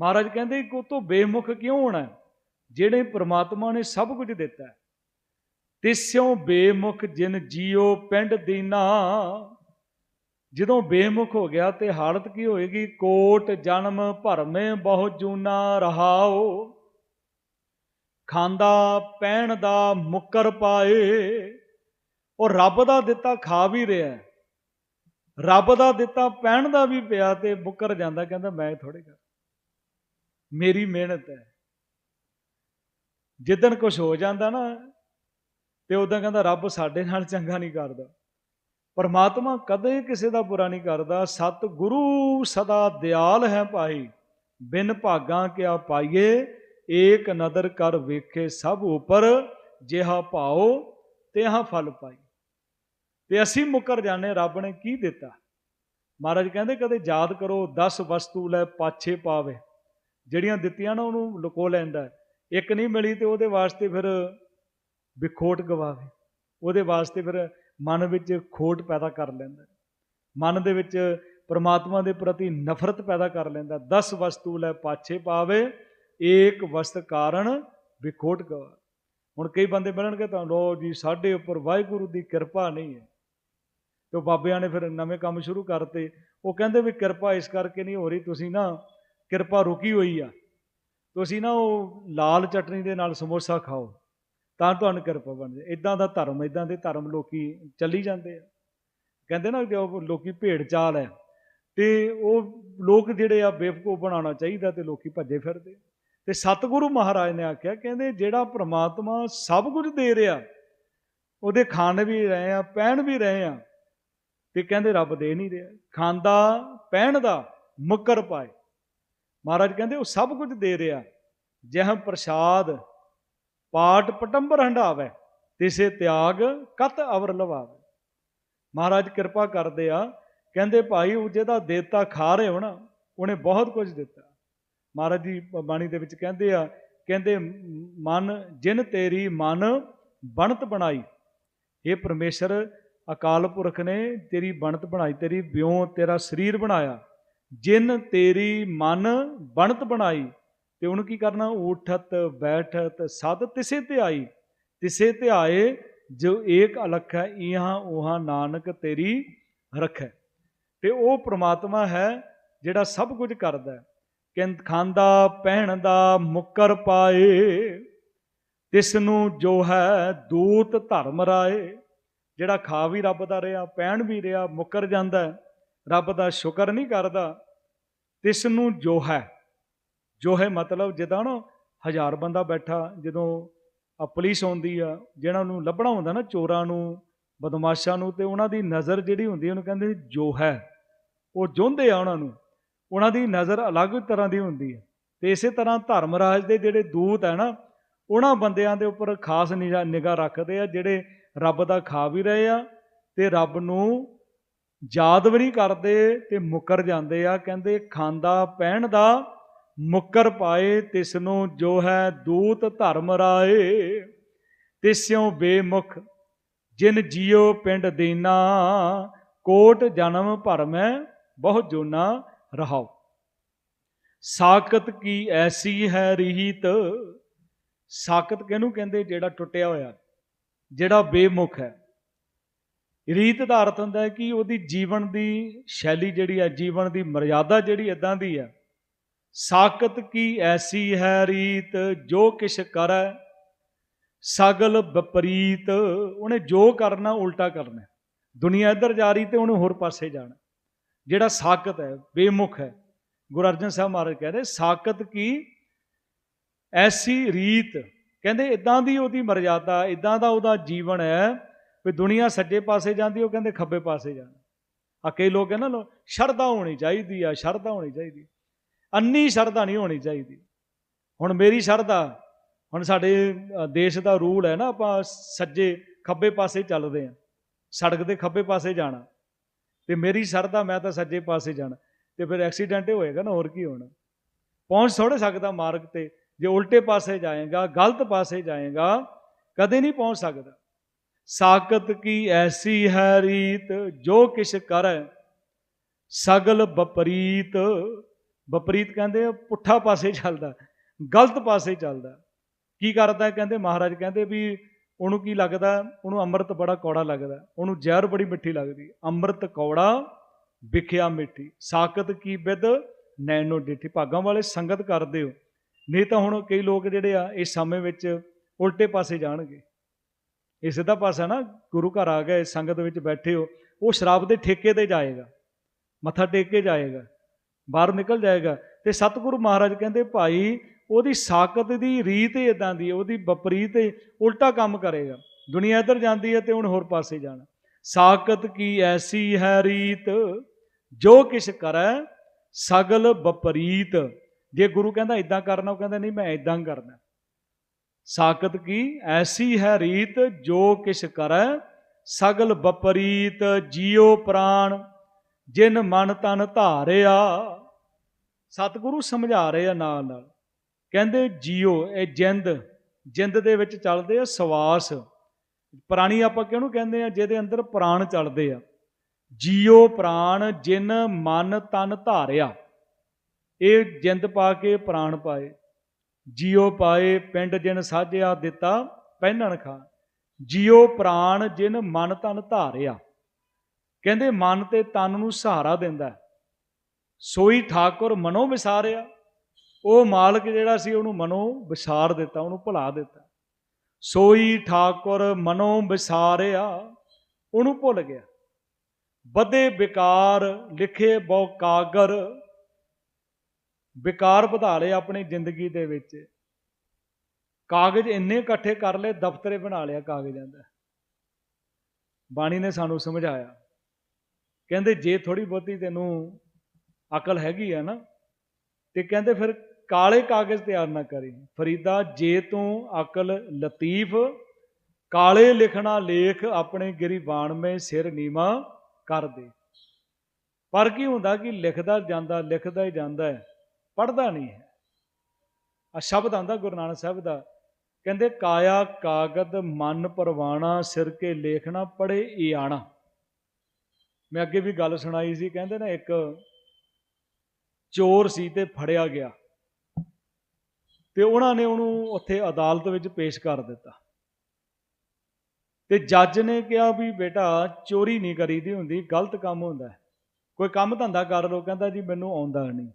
ਮਹਾਰਾਜ ਕਹਿੰਦੇ ਕਿ ਉਹ ਤੋਂ ਬੇਮੁਖ ਕਿਉਂ ਹੋਣਾ ਜਿਹੜੇ ਪ੍ਰਮਾਤਮਾ ਨੇ ਸਭ ਕੁਝ ਦਿੱਤਾ ਤਿਸਿਉ ਬੇਮੁਖ ਜਿਨ ਜੀਓ ਪਿੰਡ ਦੀਨਾ। ਜਦੋਂ ਬੇਮੁਖ ਹੋ ਗਿਆ ਤੇ ਹਾਲਤ ਕੀ ਹੋਏਗੀ? ਕੋਟ ਜਨਮ ਭਰਮੇ ਬਹੁ ਜੂਨਾ ਰਹਾਓ। ਖਾਂਦਾ ਪੈਣ ਦਾ ਮੁੱਕਰ ਪਾਏ। ਉਹ ਰੱਬ ਦਾ ਦਿੱਤਾ ਖਾ ਵੀ ਰਿਹਾ ਰੱਬ ਦਾ ਦਿੱਤਾ, ਪਹਿਣ ਦਾ ਵੀ ਪਿਆ ਤੇ ਬੁੱਕਰ ਜਾਂਦਾ, ਕਹਿੰਦਾ ਮੈਂ ਥੋੜੇ ਕਰ। ਮੇਰੀ ਮਿਹਨਤ ਹੈ। ਜਿੱਦਣ ਕੁਝ ਹੋ ਜਾਂਦਾ ਨਾ, ਤੇ ਉਦੋਂ ਕਹਿੰਦਾ ਰੱਬ ਸਾਡੇ ਨਾਲ ਚੰਗਾ ਨਹੀਂ ਕਰਦਾ। ਪਰਮਾਤਮਾ ਕਦੇ ਕਿਸੇ ਦਾ ਬੁਰਾ ਨਹੀਂ ਕਰਦਾ। ਸਤ ਗੁਰੂ ਸਦਾ ਦਿਆਲ ਹੈ ਭਾਈ। ਬਿਨ ਭਾਗਾਂ ਕਿਆ ਪਾਈਏ, ਏਕ ਨਦਰ ਕਰ ਵੇਖੇ ਸਭ ਉਪਰ। ਜਿਹਾ ਭਾਉ ਤਿਹਾ ਫਲ ਪਾਈ ਤੇ ਅਸੀਂ ਮੁਕਰ ਜਾਣੇ ਰੱਬ ਨੇ ਕੀ ਦਿੱਤਾ? ਮਹਾਰਾਜ ਕਹਿੰਦੇ, ਕਦੇ ਯਾਦ ਕਰੋ 10 ਵਸਤੂ ਲੈ ਪਾਛੇ ਪਾਵੇ। ਜਿਹੜੀਆਂ ਦਿੱਤੀਆਂ ਨਾ ਉਹਨੂੰ ਲੁਕੋ ਲੈਂਦਾ ਇੱਕ ਨਹੀਂ ਮਿਲੀ ਤੇ ਉਹਦੇ ਵਾਸਤੇ ਫਿਰ ਵਿਖੋਟ ਗਵਾਵੇ। ਉਹਦੇ ਵਾਸਤੇ ਫਿਰ ਮਨ ਵਿੱਚ ਖੋਟ ਪੈਦਾ ਕਰ ਲੈਂਦਾ ਮਨ ਦੇ ਵਿੱਚ ਪਰਮਾਤਮਾ ਦੇ ਪ੍ਰਤੀ ਨਫ਼ਰਤ ਪੈਦਾ ਕਰ ਲੈਂਦਾ 10 ਵਸਤੂ ਲੈ ਪਾਛੇ ਪਾਵੇ, ਏਕ ਵਸਤ ਕਾਰਨ ਵਿਖੋਟ ਗਵਾ ਹੁਣ ਕਈ ਬੰਦੇ ਮਿਲਣਗੇ ਤਾਂ ਲੋ ਜੀ, ਸਾਡੇ ਉੱਪਰ ਵਾਹਿਗੁਰੂ ਦੀ ਕਿਰਪਾ ਨਹੀਂ ਹੈ। ਤੇ ਉਹ ਬਾਬਿਆਂ ਨੇ ਫਿਰ ਨਵੇਂ ਕੰਮ ਸ਼ੁਰੂ ਕਰਤੇ। ਉਹ ਕਹਿੰਦੇ ਵੀ ਕਿਰਪਾ ਇਸ ਕਰਕੇ ਨਹੀਂ ਹੋ ਰਹੀ, ਤੁਸੀਂ ਨਾ ਕਿਰਪਾ ਰੁਕੀ ਹੋਈ ਆ। ਤੁਸੀਂ ਨਾ ਉਹ ਲਾਲ ਚਟਨੀ ਦੇ ਨਾਲ ਸਮੋਸਾ ਖਾਓ, ਤਾਂ ਤੁਹਾਨੂੰ ਕਿਰਪਾ ਬਣ ਜਾਏ ਇਦਾਂ ਦਾ ਧਰਮ ਇਦਾਂ ਦੇ ਧਰਮ ਲੋਕੀ ਚੱਲੀ ਜਾਂਦੇ ਆ। ਕਹਿੰਦੇ ਨਾ ਜੋ ਲੋਕੀ ਭੇਡ ਚਾਲ ਹੈ। ਤੇ ਉਹ ਲੋਕ ਜਿਹੜੇ ਆ ਬੇਵਕੂਫ ਬਣਾਉਣਾ ਚਾਹੀਦਾ ਤੇ ਲੋਕੀ ਭੱਜੇ ਫਿਰਦੇ ਤੇ ਸਤਿਗੁਰੂ ਮਹਾਰਾਜ ਨੇ ਆਖਿਆ, ਕਹਿੰਦੇ ਜਿਹੜਾ ਪ੍ਰਮਾਤਮਾ ਸਭ ਕੁਝ ਦੇ ਰਿਹਾ, ਉਹਦੇ ਖਾਣ ਵੀ ਰਹੇ ਆ ਪਹਿਨ ਵੀ ਰਹੇ ਆ ਤੇ ਕਹਿੰਦੇ ਰੱਬ ਦੇ ਨਹੀਂ ਰਿਹਾ। ਖਾਂਦਾ ਪਹਿਨ ਦਾ, ਮੁਕਰ ਪਾਏ। ਮਹਾਰਾਜ ਕਹਿੰਦੇ ਉਹ ਸਭ ਕੁਝ ਦੇ ਰਿਹਾ। ਜਿਹ ਪ੍ਰਸਾਦ, ਪਾਟ ਪਟੰਬਰ ਹੰਡਾਵੇ ਤਿਸੇ ਤਿਆਗ ਕਤ ਅਵਰ ਲਵਾਵੇ। ਮਹਾਰਾਜ ਕਿਰਪਾ ਕਰਦੇ ਆ, ਕਹਿੰਦੇ ਭਾਈ ਉਹ ਜਿਹਦਾ ਦੇਤਾ ਖਾ ਰਹੇ ਹੋ ਨਾ, ਉਹਨੇ ਬਹੁਤ ਕੁਝ ਦਿੱਤਾ। ਮਹਾਰਾਜ ਜੀ ਬਾਣੀ ਦੇ ਵਿੱਚ ਕਹਿੰਦੇ ਆ, ਕਹਿੰਦੇ ਮਨ, ਜਿਨ ਤੇਰੀ ਮਨ ਬਣਤ ਬਣਾਈ ਇਹ ਪਰਮੇਸ਼ਰ ਅਕਾਲ ਪੁਰਖ ਨੇ ਤੇਰੀ ਬਣਤ ਬਣਾਈ, ਤੇਰੀ ਵਿਉ, ਤੇਰਾ ਸਰੀਰ ਬਣਾਇਆ। ਜਿਨ ਤੇਰੀ ਮਨ ਬਣਤ ਬਣਾਈ, ਤੇ ਉਹਨੂੰ ਕੀ ਕਰਨਾ? ਉਠਤ, ਬੈਠਤ ਸਦ ਤਿਸੇ ਤੇ ਆਈ। ਤਿਸੇ ਤੇ ਆਏ, ਜੋ ਏਕ ਅਲਖ ਹੈ, ਇਹਾਂ ਉਹਾਂ ਨਾਨਕ ਤੇਰੀ ਰੱਖੈ। ਤੇ ਉਹ ਪ੍ਰਮਾਤਮਾ ਹੈ, ਜਿਹੜਾ ਸਭ ਕੁਝ ਕਰਦਾ ਹੈ। ਕਿੰਤ ਖਾਂਦਾ ਪਹਿਨਦਾ ਮੁਕਰ ਪਾਏ ਤਿਸ ਨੂੰ ਜੋ ਹੈ, ਦੂਤ ਧਰਮ ਰਾਏ। ਜਿਹੜਾ ਖਾ ਵੀ ਰੱਬ ਦਾ ਰਿਹਾ ਪਹਿਨ ਵੀ ਰਿਹਾ, ਮੁੱਕਰ ਜਾਂਦਾ ਰੱਬ ਦਾ ਸ਼ੁਕਰ ਨਹੀਂ ਕਰਦਾ, ਤਿਸ ਨੂੰ ਜੋ ਹੈ ਜੋ ਹੈ ਮਤਲਬ ਜਿੱਦਾਂ ਨਾ ਹਜ਼ਾਰ ਬੰਦਾ ਬੈਠਾ, ਜਦੋਂ ਆ ਪੁਲਿਸ ਆਉਂਦੀ ਆ, ਜਿਹਨਾਂ ਨੂੰ ਲੱਭਣਾ ਹੁੰਦਾ ਨਾ ਚੋਰਾਂ ਨੂੰ, ਬਦਮਾਸ਼ਾਂ ਨੂੰ, ਤੇ ਉਹਨਾਂ ਦੀ ਨਜ਼ਰ ਜਿਹੜੀ ਹੁੰਦੀ ਉਹਨੂੰ ਕਹਿੰਦੇ ਜੋ ਹੈ ਉਹ ਜੋਂਦੇ ਆ ਉਹਨਾਂ ਨੂੰ, ਉਹਨਾਂ ਦੀ ਨਜ਼ਰ ਅਲੱਗ ਤਰ੍ਹਾਂ ਦੀ ਹੁੰਦੀ ਹੈ ਤੇ ਇਸੇ ਤਰ੍ਹਾਂ ਧਰਮ ਰਾਜ ਦੇ ਜਿਹੜੇ ਦੂਤ ਹੈ ਨਾ, ਉਹਨਾਂ ਬੰਦਿਆਂ ਦੇ ਉੱਪਰ ਖਾਸ ਨਿਗਾਹ ਰੱਖਦੇ ਆ, ਜਿਹੜੇ ਰੱਬ ਦਾ ਖਾ ਵੀ ਰਹੇ ਆ ਤੇ ਰੱਬ ਨੂੰ ਯਾਦ ਵੀ ਨਹੀਂ ਕਰਦੇ ਤੇ ਮੁੱਕਰ ਜਾਂਦੇ ਆ। ਕਹਿੰਦੇ, ਖਾਂਦਾ ਪਹਿਣ ਦਾ ਮੁੱਕਰ ਪਾਏ ਤਿਸ ਨੂੰ ਜੋ ਹੈ ਦੂਤ ਧਰਮ ਰਾਏ। ਤਿਸਿਉ ਬੇਮੁਖ ਜਿਨ ਜੀਉ ਪਿੰਡ ਦੇਨਾ। ਕੋਟ ਜਨਮ ਭਰਮੈ, ਬਹੁ ਜੋਨਾ ਰਹਾਓ ਸਾਕਤ ਕੀ ਐਸੀ ਹੈ ਰੀਤ? ਸਾਕਤ ਕਿਹਨੂੰ ਕਹਿੰਦੇ ਜਿਹੜਾ ਟੁੱਟਿਆ ਹੋਇਆ? ਜਿਹੜਾ ਬੇਮੁਖ ਹੈ। ਰੀਤ ਦਾ ਅਰਥ ਹੁੰਦਾ ਹੈ ਕਿ ਉਹਦੀ ਜੀਵਨ ਦੀ ਸ਼ੈਲੀ ਜਿਹੜੀ ਹੈ, ਜੀਵਨ ਦੀ ਮਰਿਆਦਾ ਜਿਹੜੀ ਇਦਾਂ ਦੀ ਹੈ। ਸਾਖਤ ਕੀ ਐਸੀ ਹੈ ਰੀਤ, ਜੋ ਕਿਛ ਕਰੈ, ਸਗਲ ਵਿਪਰੀਤ। ਉਹਨੇ ਜੋ ਕਰਨਾ, ਉਲਟਾ ਕਰਨਾ ਦੁਨੀਆ ਇੱਧਰ ਜਾ ਰਹੀ ਤੇ ਉਹਨੇ ਹੋਰ ਪਾਸੇ ਜਾਣਾ। ਜਿਹੜਾ ਸਾਖਤ ਹੈ, ਬੇਮੁਖ ਹੈ। ਗੁਰੂ ਅਰਜਨ ਸਾਹਿਬ ਮਹਾਰਾਜ ਕਹਿੰਦੇ ਸਾਖਤ ਕੀ ਐਸੀ ਰੀਤ ਕਹਿੰਦੇ ਇਦਾਂ ਦੀ ਉਹਦੀ ਮਰਜ਼ਾਦਾ ਇਦਾਂ ਦਾ ਉਹਦਾ ਜੀਵਨ ਹੈ ਵੀ ਦੁਨੀਆ ਸੱਜੇ ਪਾਸੇ ਜਾਂਦੀ, ਉਹ ਕਹਿੰਦੇ ਖੱਬੇ ਪਾਸੇ ਜਾਣਾ ਆ ਕਈ ਲੋਕ ਕਹਿੰਦੇ ਨਾ, ਸ਼ਰਧਾ ਹੋਣੀ ਚਾਹੀਦੀ ਆ, ਸ਼ਰਧਾ ਹੋਣੀ ਚਾਹੀਦੀ। ਅੰਨੀ ਸ਼ਰਧਾ ਨਹੀਂ ਹੋਣੀ ਚਾਹੀਦੀ। ਹੁਣ ਮੇਰੀ ਸ਼ਰਧਾ, ਹੁਣ ਸਾਡੇ ਦੇਸ਼ ਦਾ ਰੂਲ ਹੈ ਨਾ, ਆਪਾਂ ਸੱਜੇ, ਖੱਬੇ ਪਾਸੇ ਚੱਲਦੇ ਆ ਸੜਕ ਦੇ ਖੱਬੇ ਪਾਸੇ ਜਾਣਾ। ਤੇ ਮੇਰੀ ਸ਼ਰਧਾ, ਮੈਂ ਤਾਂ ਸੱਜੇ ਪਾਸੇ ਜਾਣਾ। ਤੇ ਫਿਰ ਐਕਸੀਡੈਂਟ ਹੋਏਗਾ ਨਾ, ਹੋਰ ਕੀ ਹੋਣਾ। ਪਹੁੰਚ ਥੋੜੇ ਸਕਦਾ ਮਾਰਗ ਤੇ। ਜੇ ਉਲਟੇ ਪਾਸੇ ਜਾਏਗਾ, ਗਲਤ ਪਾਸੇ ਜਾਏਗਾ, ਕਦੇ ਨਹੀਂ ਪਹੁੰਚ ਸਕਦਾ। ਸਾਕਤ ਕੀ ਐਸੀ ਹੈ ਰੀਤ ਜੋ ਕਿਛ ਕਰੈ, ਸਗਲ ਬਪਰੀਤ। ਬਪਰੀਤ ਕਹਿੰਦੇ ਪੁੱਠਾ ਪਾਸੇ ਚੱਲਦਾ, ਗਲਤ ਪਾਸੇ ਚੱਲਦਾ। ਕੀ ਕਰਦਾ ਕਹਿੰਦੇ, ਮਹਾਰਾਜ ਕਹਿੰਦੇ ਵੀ ਉਹਨੂੰ ਕੀ ਲੱਗਦਾ, ਉਹਨੂੰ ਅੰਮ੍ਰਿਤ ਬੜਾ ਕੌੜਾ ਲੱਗਦਾ, ਉਹਨੂੰ ਜ਼ਹਿਰ ਬੜੀ ਮਿੱਠੀ ਲੱਗਦੀ। ਅੰਮ੍ਰਿਤ ਕੌੜਾ, ਵਿਖਿਆ ਮਿੱਠੀ। ਸਾਕਤ ਕੀ ਬਿਦ ਨੈਨੋ ਡਿਠੀ। ਭਾਗਾਂ ਵਾਲੇ ਸੰਗਤ ਕਰਦੇ ਹੋ। ਨਹੀਂ ਤਾਂ ਹੁਣ ਕਈ ਲੋਕ ਜਿਹੜੇ ਆ, ਇਸ ਸਮੇਂ ਵਿੱਚ ਉਲਟੇ ਪਾਸੇ ਜਾਣਗੇ। ਇਹ ਸਿੱਧਾ ਪਾਸਾ ਨਾ, ਗੁਰੂ ਘਰ ਆ ਗਏ ਸੰਗਤ ਵਿੱਚ ਬੈਠੇ ਹੋ, ਉਹ ਸ਼ਰਾਬ ਦੇ ਠੇਕੇ ਤੇ ਜਾਏਗਾ, ਮੱਥਾ ਟੇਕ ਕੇ ਜਾਏਗਾ, ਬਾਹਰ ਨਿਕਲ ਜਾਏਗਾ ਤੇ ਸਤਿਗੁਰੂ ਮਹਾਰਾਜ ਕਹਿੰਦੇ, ਭਾਈ, ਉਹਦੀ ਸਾਕਤ ਦੀ ਰੀਤ ਹੀ ਇਦਾਂ ਦੀ ਉਹਦੀ ਵਿਪਰੀਤ ਉਲਟਾ ਕੰਮ ਕਰੇਗਾ। ਦੁਨੀਆ ਇੱਧਰ ਜਾਂਦੀ ਹੈ ਤੇ ਹੁਣ ਹੋਰ ਪਾਸੇ ਜਾਣਾ। ਸਾਕਤ ਕੀ ਐਸੀ ਹੈ ਰੀਤ, ਜੋ ਕਿਛ ਕਰੈ, ਸਗਲ ਵਿਪਰੀਤ। ਜੇ ਗੁਰੂ ਕਹਿੰਦਾ ਇਦਾਂ ਕਰਨਾ, ਉਹ ਕਹਿੰਦਾ, ਨਹੀਂ, ਮੈਂ ਇਦਾਂ ਕਰਨਾ। ਸਾਖਤ ਕੀ? ਐਸੀ ਹੈ ਰੀਤ ਜੋ ਕਿਛ ਕਰੈ, ਸਗਲ ਬਪਰੀਤ ਜੀਉ ਪ੍ਰਾਣ, ਜਿਨ ਮਨ ਤਨ ਧਾਰਿਆ। ਸਤਿਗੁਰੂ ਸਮਝਾ ਰਹੇ ਆ ਨਾਲ ਨਾਲ। ਕਹਿੰਦੇ, ਜੀਉ, ਇਹ ਜਿੰਦ ਜਿੰਦ ਦੇ ਵਿੱਚ ਚੱਲਦੇ ਆ ਸਵਾਸ। ਪ੍ਰਾਣੀ ਆਪਾਂ ਕਿਹਨੂੰ ਕਹਿੰਦੇ ਆ? ਜਿਹਦੇ ਅੰਦਰ ਪ੍ਰਾਣ ਚੱਲਦੇ ਆ। ਜੀਉ ਪ੍ਰਾਣ ਜਿਨ ਮਨ ਤਨ ਧਾਰਿਆ। ਇਹ ਜਿੰਦ ਪਾ ਕੇ ਪ੍ਰਾਣ ਪਾਏ। ਜੀਉ ਪਾਏ, ਪਿੰਡ ਜਿਨ ਸਾਜਿਆ ਦਿੱਤਾ ਪਹਿਨਣ ਖਾ। ਜੀਉ ਪ੍ਰਾਣ ਜਿਨ ਮਨ ਤਨ ਧਾਰਿਆ। ਕਹਿੰਦੇ ਮਨ ਤੇ ਤਨ ਨੂੰ ਸਹਾਰਾ ਦਿੰਦਾ ਸੋਈ ਠਾਕੁਰ ਮਨੋ ਵਿਸਾਰਿਆ। ਉਹ ਮਾਲਕ ਜਿਹੜਾ ਸੀ ਉਹਨੂੰ ਮਨੋ ਵਿਸਾਰ ਦਿੱਤਾ, ਉਹਨੂੰ ਭੁਲਾ ਦਿੱਤਾ। ਸੋਈ ਠਾਕੁਰ ਮਨੋ ਵਿਸਾਰਿਆ, ਉਹਨੂੰ ਭੁੱਲ ਗਿਆ। ਬਦੇ ਵਿਕਾਰ ਲਿਖੇ ਬਹੁ ਕਾਗਰ ਵਿਕਾਰ ਵਧਾ ਲਏ ਆਪਣੀ ਜ਼ਿੰਦਗੀ ਦੇ ਵਿੱਚ। ਕਾਗਜ਼ ਇੰਨੇ ਇਕੱਠੇ ਕਰ ਲਏ, ਦਫ਼ਤਰੇ ਬਣਾ ਲਿਆ ਕਾਗਜ਼ਾਂ ਦਾ। ਬਾਣੀ ਨੇ ਸਾਨੂੰ ਸਮਝਾਇਆ। ਕਹਿੰਦੇ, ਜੇ ਥੋੜੀ ਬਹੁਤੀ ਤੈਨੂੰ ਅਕਲ ਹੈਗੀ ਆ ਨਾ, ਤੇ ਕਹਿੰਦੇ ਫਿਰ ਕਾਲੇ ਕਾਗਜ਼ ਤਿਆਰ ਨਾ ਕਰੀ। ਫਰੀਦਾ, ਜੇ ਤੂੰ ਅਕਲ ਲਤੀਫ, ਕਾਲੇ ਲਿਖਣਾ ਲੇਖ ਆਪਣੇ ਗਰੀਬਾਨ ਮੇ ਸਿਰ ਨੀਵਾ ਕਰ ਦੇ। ਪਰ ਕੀ ਹੁੰਦਾ ਕਿ ਲਿਖਦਾ ਜਾਂਦਾ, ਲਿਖਦਾ ਹੀ ਜਾਂਦਾ ਹੈ। ਪੜਦਾ ਨਹੀਂ ਹੈ। ਆ ਸ਼ਬਦ ਆਂਦਾ ਗੁਰੂ ਨਾਨਕ ਸਾਹਿਬ ਦਾ, ਕਹਿੰਦੇ, ਕਾਇਆ ਕਾਗਦ ਮਨ ਪਰਵਾਣਾ, ਸਿਰ ਕੇ ਲੇਖਣਾ ਪੜੇ ਈ ਆਣਾ। ਮੈਂ ਅੱਗੇ ਵੀ ਗੱਲ ਸੁਣਾਈ ਸੀ, ਕਹਿੰਦੇ ਨਾ, ਇੱਕ ਚੋਰ ਸੀ ਤੇ ਫੜਿਆ ਗਿਆ। ਤੇ ਉਹਨਾਂ ਨੇ ਉਹਨੂੰ ਉੱਥੇ ਅਦਾਲਤ ਵਿੱਚ ਪੇਸ਼ ਕਰ ਦਿੱਤਾ। ਤੇ ਜੱਜ ਨੇ ਕਿਹਾ ਵੀ, ਬੇਟਾ, ਚੋਰੀ ਨਹੀਂ ਕਰੀਦੀ ਹੁੰਦੀ, ਗਲਤ ਕੰਮ ਹੁੰਦਾ ਕੋਈ ਕੰਮ ਧੰਦਾ ਕਰ ਲੋ ਕਹਿੰਦਾ ਜੀ, ਮੈਨੂੰ ਆਉਂਦਾ ਨਹੀਂ।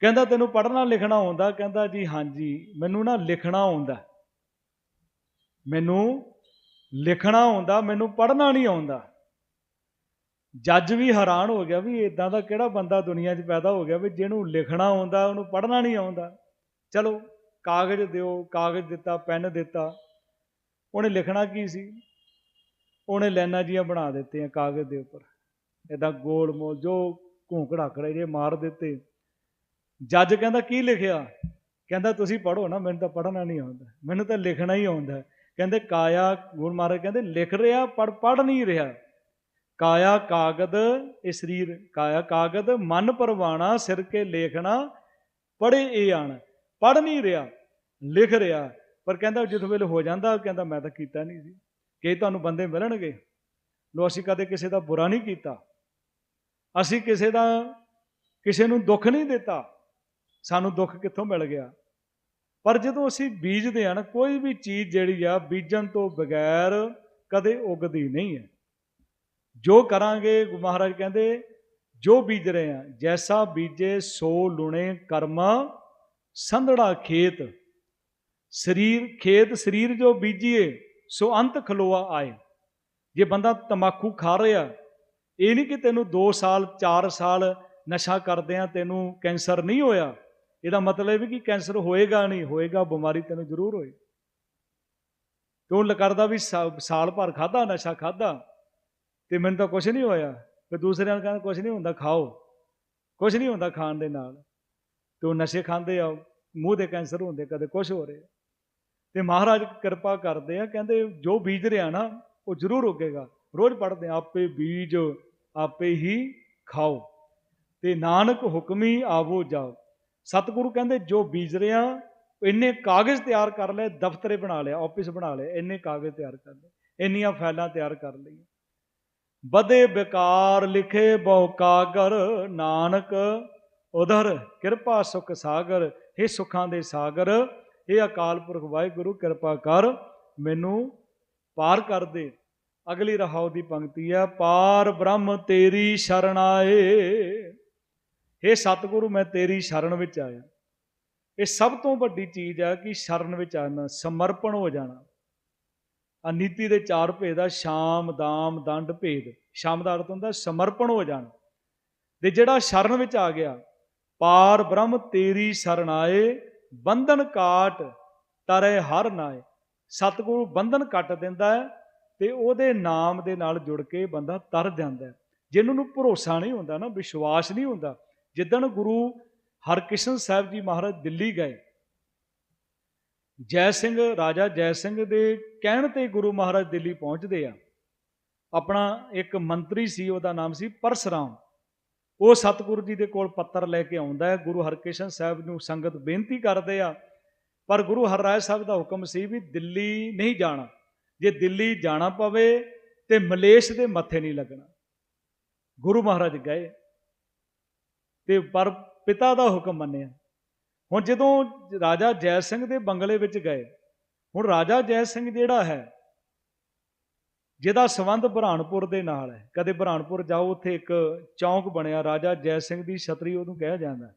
ਕਹਿੰਦਾ, ਤੈਨੂੰ ਪੜ੍ਹਨਾ ਲਿਖਣਾ ਆਉਂਦਾ? ਕਹਿੰਦਾ, ਜੀ ਹਾਂਜੀ, ਮੈਨੂੰ ਨਾ ਲਿਖਣਾ ਆਉਂਦਾ। ਮੈਨੂੰ ਲਿਖਣਾ ਆਉਂਦਾ, ਮੈਨੂੰ ਪੜ੍ਹਨਾ ਨਹੀਂ ਆਉਂਦਾ। ਜੱਜ ਵੀ ਹੈਰਾਨ ਹੋ ਗਿਆ ਵੀ ਇਦਾਂ ਦਾ ਕਿਹੜਾ ਬੰਦਾ ਦੁਨੀਆ 'ਚ ਪੈਦਾ ਹੋ ਗਿਆ ਵੀ ਜਿਹਨੂੰ ਲਿਖਣਾ ਆਉਂਦਾ, ਉਹਨੂੰ ਪੜ੍ਹਨਾ ਨਹੀਂ ਆਉਂਦਾ। ਚਲੋ, ਕਾਗਜ਼ ਦਿਓ, ਕਾਗਜ਼ ਦਿੱਤਾ, ਪੈਨ ਦਿੱਤਾ। ਉਹਨੇ ਲਿਖਣਾ ਕੀ ਸੀ? ਉਹਨੇ ਲਾਈਨਾਂ ਜੀਆਂ ਬਣਾ ਦਿੱਤੀਆਂ ਕਾਗਜ਼ ਦੇ ਉੱਪਰ। ਇਦਾਂ ਗੋਲ ਮੋਲ ਜੋ ਘੂੰਕੜਾ ਖੜੇ ਜੇ ਮਾਰ ਦਿੱਤੇ। ਜੱਜ ਕਹਿੰਦਾ, ਕੀ ਲਿਖਿਆ? ਕਹਿੰਦਾ, ਤੁਸੀਂ ਪੜੋ ਨਾ, ਮੈਨੂੰ ਤਾਂ ਪੜ੍ਹਨਾ ਨਹੀਂ ਆਉਂਦਾ। ਮੈਨੂੰ ਤਾਂ ਲਿਖਣਾ ਹੀ ਆਉਂਦਾ ਕਹਿੰਦੇ, ਕਾਇਆ, ਗੁਣ ਮਹਾਰਾਜ ਕਹਿੰਦੇ, ਲਿਖ ਰਿਹਾ, ਪਰ ਪੜ ਨਹੀਂ ਰਿਹਾ। ਕਾਇਆ ਕਾਗਦ, ਇਹ ਸਰੀਰ, ਕਾਇਆ ਕਾਗਦ, ਮਨ ਪਰਵਾਣਾ, ਸਿਰ ਕੇ ਲੇਖਣਾ ਪੜੇ ਇਹ ਆਣ। ਪੜ ਨਹੀਂ ਰਿਹਾ, ਲਿਖ ਰਿਹਾ। ਪਰ ਕਹਿੰਦਾ, ਜਿਸ ਵੇਲੇ ਹੋ ਜਾਂਦਾ ਕਹਿੰਦਾ, ਮੈਂ ਤਾਂ ਕੀਤਾ ਨਹੀਂ ਸੀ। ਕਿ ਤੁਹਾਨੂੰ ਬੰਦੇ ਮਿਲਣਗੇ। ਲੋ, ਅਸੀਂ ਕਦੇ ਕਿਸੇ ਦਾ ਬੁਰਾ ਨਹੀਂ ਕੀਤਾ। ਅਸੀਂ ਕਿਸੇ ਦਾ, ਕਿਸੇ ਨੂੰ ਦੁੱਖ ਨਹੀਂ ਦਿੱਤਾ। ਸਾਨੂੰ ਦੁੱਖ ਕਿੱਥੋਂ ਮਿਲ ਗਿਆ? ਪਰ ਜਦੋਂ ਅਸੀਂ ਬੀਜਦੇ ਹਾਂ ਨਾ, ਕੋਈ ਵੀ ਚੀਜ਼ ਜਿਹੜੀ ਆ ਬੀਜਣ ਤੋਂ ਬਗੈਰ ਕਦੇ ਉਗਦੀ ਨਹੀਂ ਹੈ। ਜੋ ਕਰਾਂਗੇ ਮਹਾਰਾਜ ਕਹਿੰਦੇ, ਜੋ ਬੀਜ ਰਹੇ ਆ ਜੈਸਾ ਬੀਜੇ, ਸੋ ਲੁਣੇ ਕਰਮ ਸੰਧੜਾ ਖੇਤ। ਸਰੀਰ ਖੇਤ, ਸਰੀਰ ਜੋ ਬੀਜੀਏ, ਸੋ ਅੰਤ ਖਲੋਆ ਆਏ। ਜੇ ਬੰਦਾ ਤਮਾਕੂ ਖਾ ਰਿਹਾ, ਇਹ ਨਹੀਂ ਕਿ ਤੈਨੂੰ 2 ਸਾਲ 4 ਸਾਲ ਨਸ਼ਾ ਕਰਦੇ ਆ, ਤੈਨੂੰ ਕੈਂਸਰ ਨਹੀਂ ਹੋਇਆ। ਇਹਦਾ ਮਤਲਬ ਇਹ ਵੀ ਕਿ ਕੈਂਸਰ ਹੋਏਗਾ ਨਹੀਂ, ਹੋਏਗਾ, ਬਿਮਾਰੀ ਤੈਨੂੰ ਜ਼ਰੂਰ ਹੋਏ ਕਿਉਂ ਕਰਦਾ ਵੀ ਸਾਲ ਭਰ ਖਾਦਾ ਨਸ਼ਾ ਖਾਦਾ ਤੇ ਮੈਨੂੰ ਤਾਂ ਕੁਝ ਨਹੀਂ ਹੋਇਆ। ਤੇ ਦੂਸਰਿਆਂ ਨੂੰ ਕਹਿੰਦਾ ਕੁਝ ਨਹੀਂ ਹੁੰਦਾ, ਖਾਓ। ਕੁਝ ਨਹੀਂ ਹੁੰਦਾ ਖਾਣ ਦੇ ਨਾਲ। ਤੇ ਉਹ ਨਸ਼ੇ ਖਾਂਦੇ ਆ, ਮੂੰਹ ਦੇ ਕੈਂਸਰ ਹੁੰਦੇ, ਕਦੇ ਕੁਝ ਹੋ ਰਿਹਾ। ਤੇ ਮਹਾਰਾਜ ਕਿਰਪਾ ਕਰਦੇ ਆ, ਕਹਿੰਦੇ ਜੋ ਬੀਜ ਰਿਆ ਨਾ, ਉਹ ਜ਼ਰੂਰ ਉੱਗੇਗਾ। ਰੋਜ਼ ਪੜਦੇ ਆਪੇ ਬੀਜ, ਆਪੇ ਹੀ ਖਾਓ। ਤੇ ਨਾਨਕ ਹੁਕਮੀ ਆਵੋ ਜਾਓ। ਸਤਿਗੁਰੂ ਕਹਿੰਦੇ, ਜੋ ਬੀਜ ਰਿਆ ਇੰਨੇ ਕਾਗਜ਼ ਤਿਆਰ ਕਰ ਲਏ, ਦਫ਼ਤਰੇ ਬਣਾ ਲਿਆ ਆਫਿਸ ਬਣਾ ਲਏ, ਇੰਨੇ ਕਾਗਜ਼ ਤਿਆਰ ਕਰ ਲਏ, ਇੰਨੀਆਂ ਫਾਈਲਾਂ ਤਿਆਰ ਕਰ ਲਈਆਂ। ਬਦੇ ਬੇਕਾਰ ਲਿਖੇ ਬਹੁ ਕਾਗਰ, ਨਾਨਕ ਉਧਰ, ਕਿਰਪਾ ਸੁਖ ਸਾਗਰ ਇਹ ਸੁਖਾਂ ਦੇ ਸਾਗਰ ਇਹ ਅਕਾਲ ਪੁਰਖ ਵਾਹਿਗੁਰੂ, ਕਿਰਪਾ ਕਰ ਮੈਨੂੰ ਪਾਰ ਕਰ ਦੇ। ਅਗਲੀ ਰਹਾਉ ਦੀ ਪੰਕਤੀ ਹੈ, ਪਾਰ ਬ੍ਰਹਮ ਤੇਰੀ ਸ਼ਰਨ ਆਏ। ਇਹ ਸਤਿਗੁਰੂ ਮੈਂ ਤੇਰੀ ਸ਼ਰਨ ਵਿੱਚ ਆਇਆ। ਇਹ ਸਭ ਤੋਂ ਵੱਡੀ ਚੀਜ਼ ਆ ਕਿ ਸ਼ਰਨ ਵਿੱਚ ਆਣਾ, ਸਮਰਪਣ ਹੋ ਜਾਣਾ। ਆ ਨੀਤੀ ਦੇ ਚਾਰ ਭੇਦ ਆ, ਸ਼ਾਮ, ਦਾਮ, ਦੰਡ, ਭੇਦ। ਸ਼ਾਮ ਦਾ ਅਰਥ ਹੁੰਦਾ ਸਮਰਪਣ ਹੋ ਜਾਣਾ। ਤੇ ਜਿਹੜਾ ਸ਼ਰਨ ਵਿੱਚ ਆ ਗਿਆ, ਪਾਰ ਬ੍ਰਹਮ ਤੇਰੀ ਸ਼ਰਨ ਆਏ, ਬੰਧਨ ਕਾਟ ਤਰੇ ਹਰ ਨਾਏ। ਸਤਿਗੁਰੂ ਬੰਧਨ ਕੱਟ ਦਿੰਦਾ ਹੈ ਤੇ ਉਹਦੇ ਨਾਮ ਦੇ ਨਾਲ ਜੁੜ ਕੇ ਬੰਦਾ ਤਰ ਜਾਂਦਾ ਹੈ। ਜਿਹਨੂੰ ਨੂੰ ਭਰੋਸਾ ਨਹੀਂ ਹੁੰਦਾ ਨਾ, ਵਿਸ਼ਵਾਸ ਨਹੀਂ ਹੁੰਦਾ ਜਿੱਦਣ ਗੁਰੂ ਹਰਕ੍ਰਿਸ਼ਨ ਸਾਹਿਬ ਜੀ ਮਹਾਰਾਜ ਦਿੱਲੀ ਗਏ, ਜੈ ਸਿੰਘ, ਰਾਜਾ ਜੈ ਸਿੰਘ ਦੇ ਕਹਿਣ ਤੇ ਗੁਰੂ ਮਹਾਰਾਜ ਦਿੱਲੀ ਪਹੁੰਚਦੇ ਆ, ਆਪਣਾ ਇੱਕ ਮੰਤਰੀ ਸੀ, ਉਹਦਾ ਨਾਮ ਸੀ ਪਰਸਰਾਮ। ਉਹ ਸਤਿਗੁਰੂ ਜੀ ਦੇ ਕੋਲ ਪੱਤਰ ਲੈ ਕੇ ਆਉਂਦਾ ਹੈ, ਗੁਰੂ ਹਰਕ੍ਰਿਸ਼ਨ ਸਾਹਿਬ ਨੂੰ ਸੰਗਤ ਬੇਨਤੀ ਕਰਦੇ ਆ, ਪਰ ਗੁਰੂ ਹਰਰਾਏ ਸਾਹਿਬ ਦਾ ਹੁਕਮ ਸੀ ਵੀ ਦਿੱਲੀ ਨਹੀਂ ਜਾਣਾ। ਜੇ ਦਿੱਲੀ ਜਾਣਾ ਪਵੇ ਤੇ ਮਲੇਸ਼ ਦੇ ਮੱਥੇ ਨਹੀਂ ਲੱਗਣਾ। ਗੁਰੂ ਮਹਾਰਾਜ ਗਏ। ਤੇ ਪਰ ਪਿਤਾ ਦਾ ਹੁਕਮ ਮੰਨਿਆ। ਹੁਣ ਜਦੋਂ ਰਾਜਾ ਜੈ ਸਿੰਘ ਦੇ ਬੰਗਲੇ ਵਿੱਚ ਗਏ, ਹੁਣ ਰਾਜਾ ਜੈ ਸਿੰਘ ਜਿਹੜਾ ਹੈ, ਜਿਹਦਾ ਸਬੰਧ ਬਰਾਨਪੁਰ ਦੇ ਨਾਲ ਹੈ। ਕਦੇ ਬਰਾਨਪੁਰ ਜਾਓ, ਉੱਥੇ ਇੱਕ ਚੌਂਕ ਬਣਿਆ, ਰਾਜਾ ਜੈ ਸਿੰਘ ਦੀ ਛਤਰੀ ਉਹਨੂੰ ਕਿਹਾ ਜਾਂਦਾ।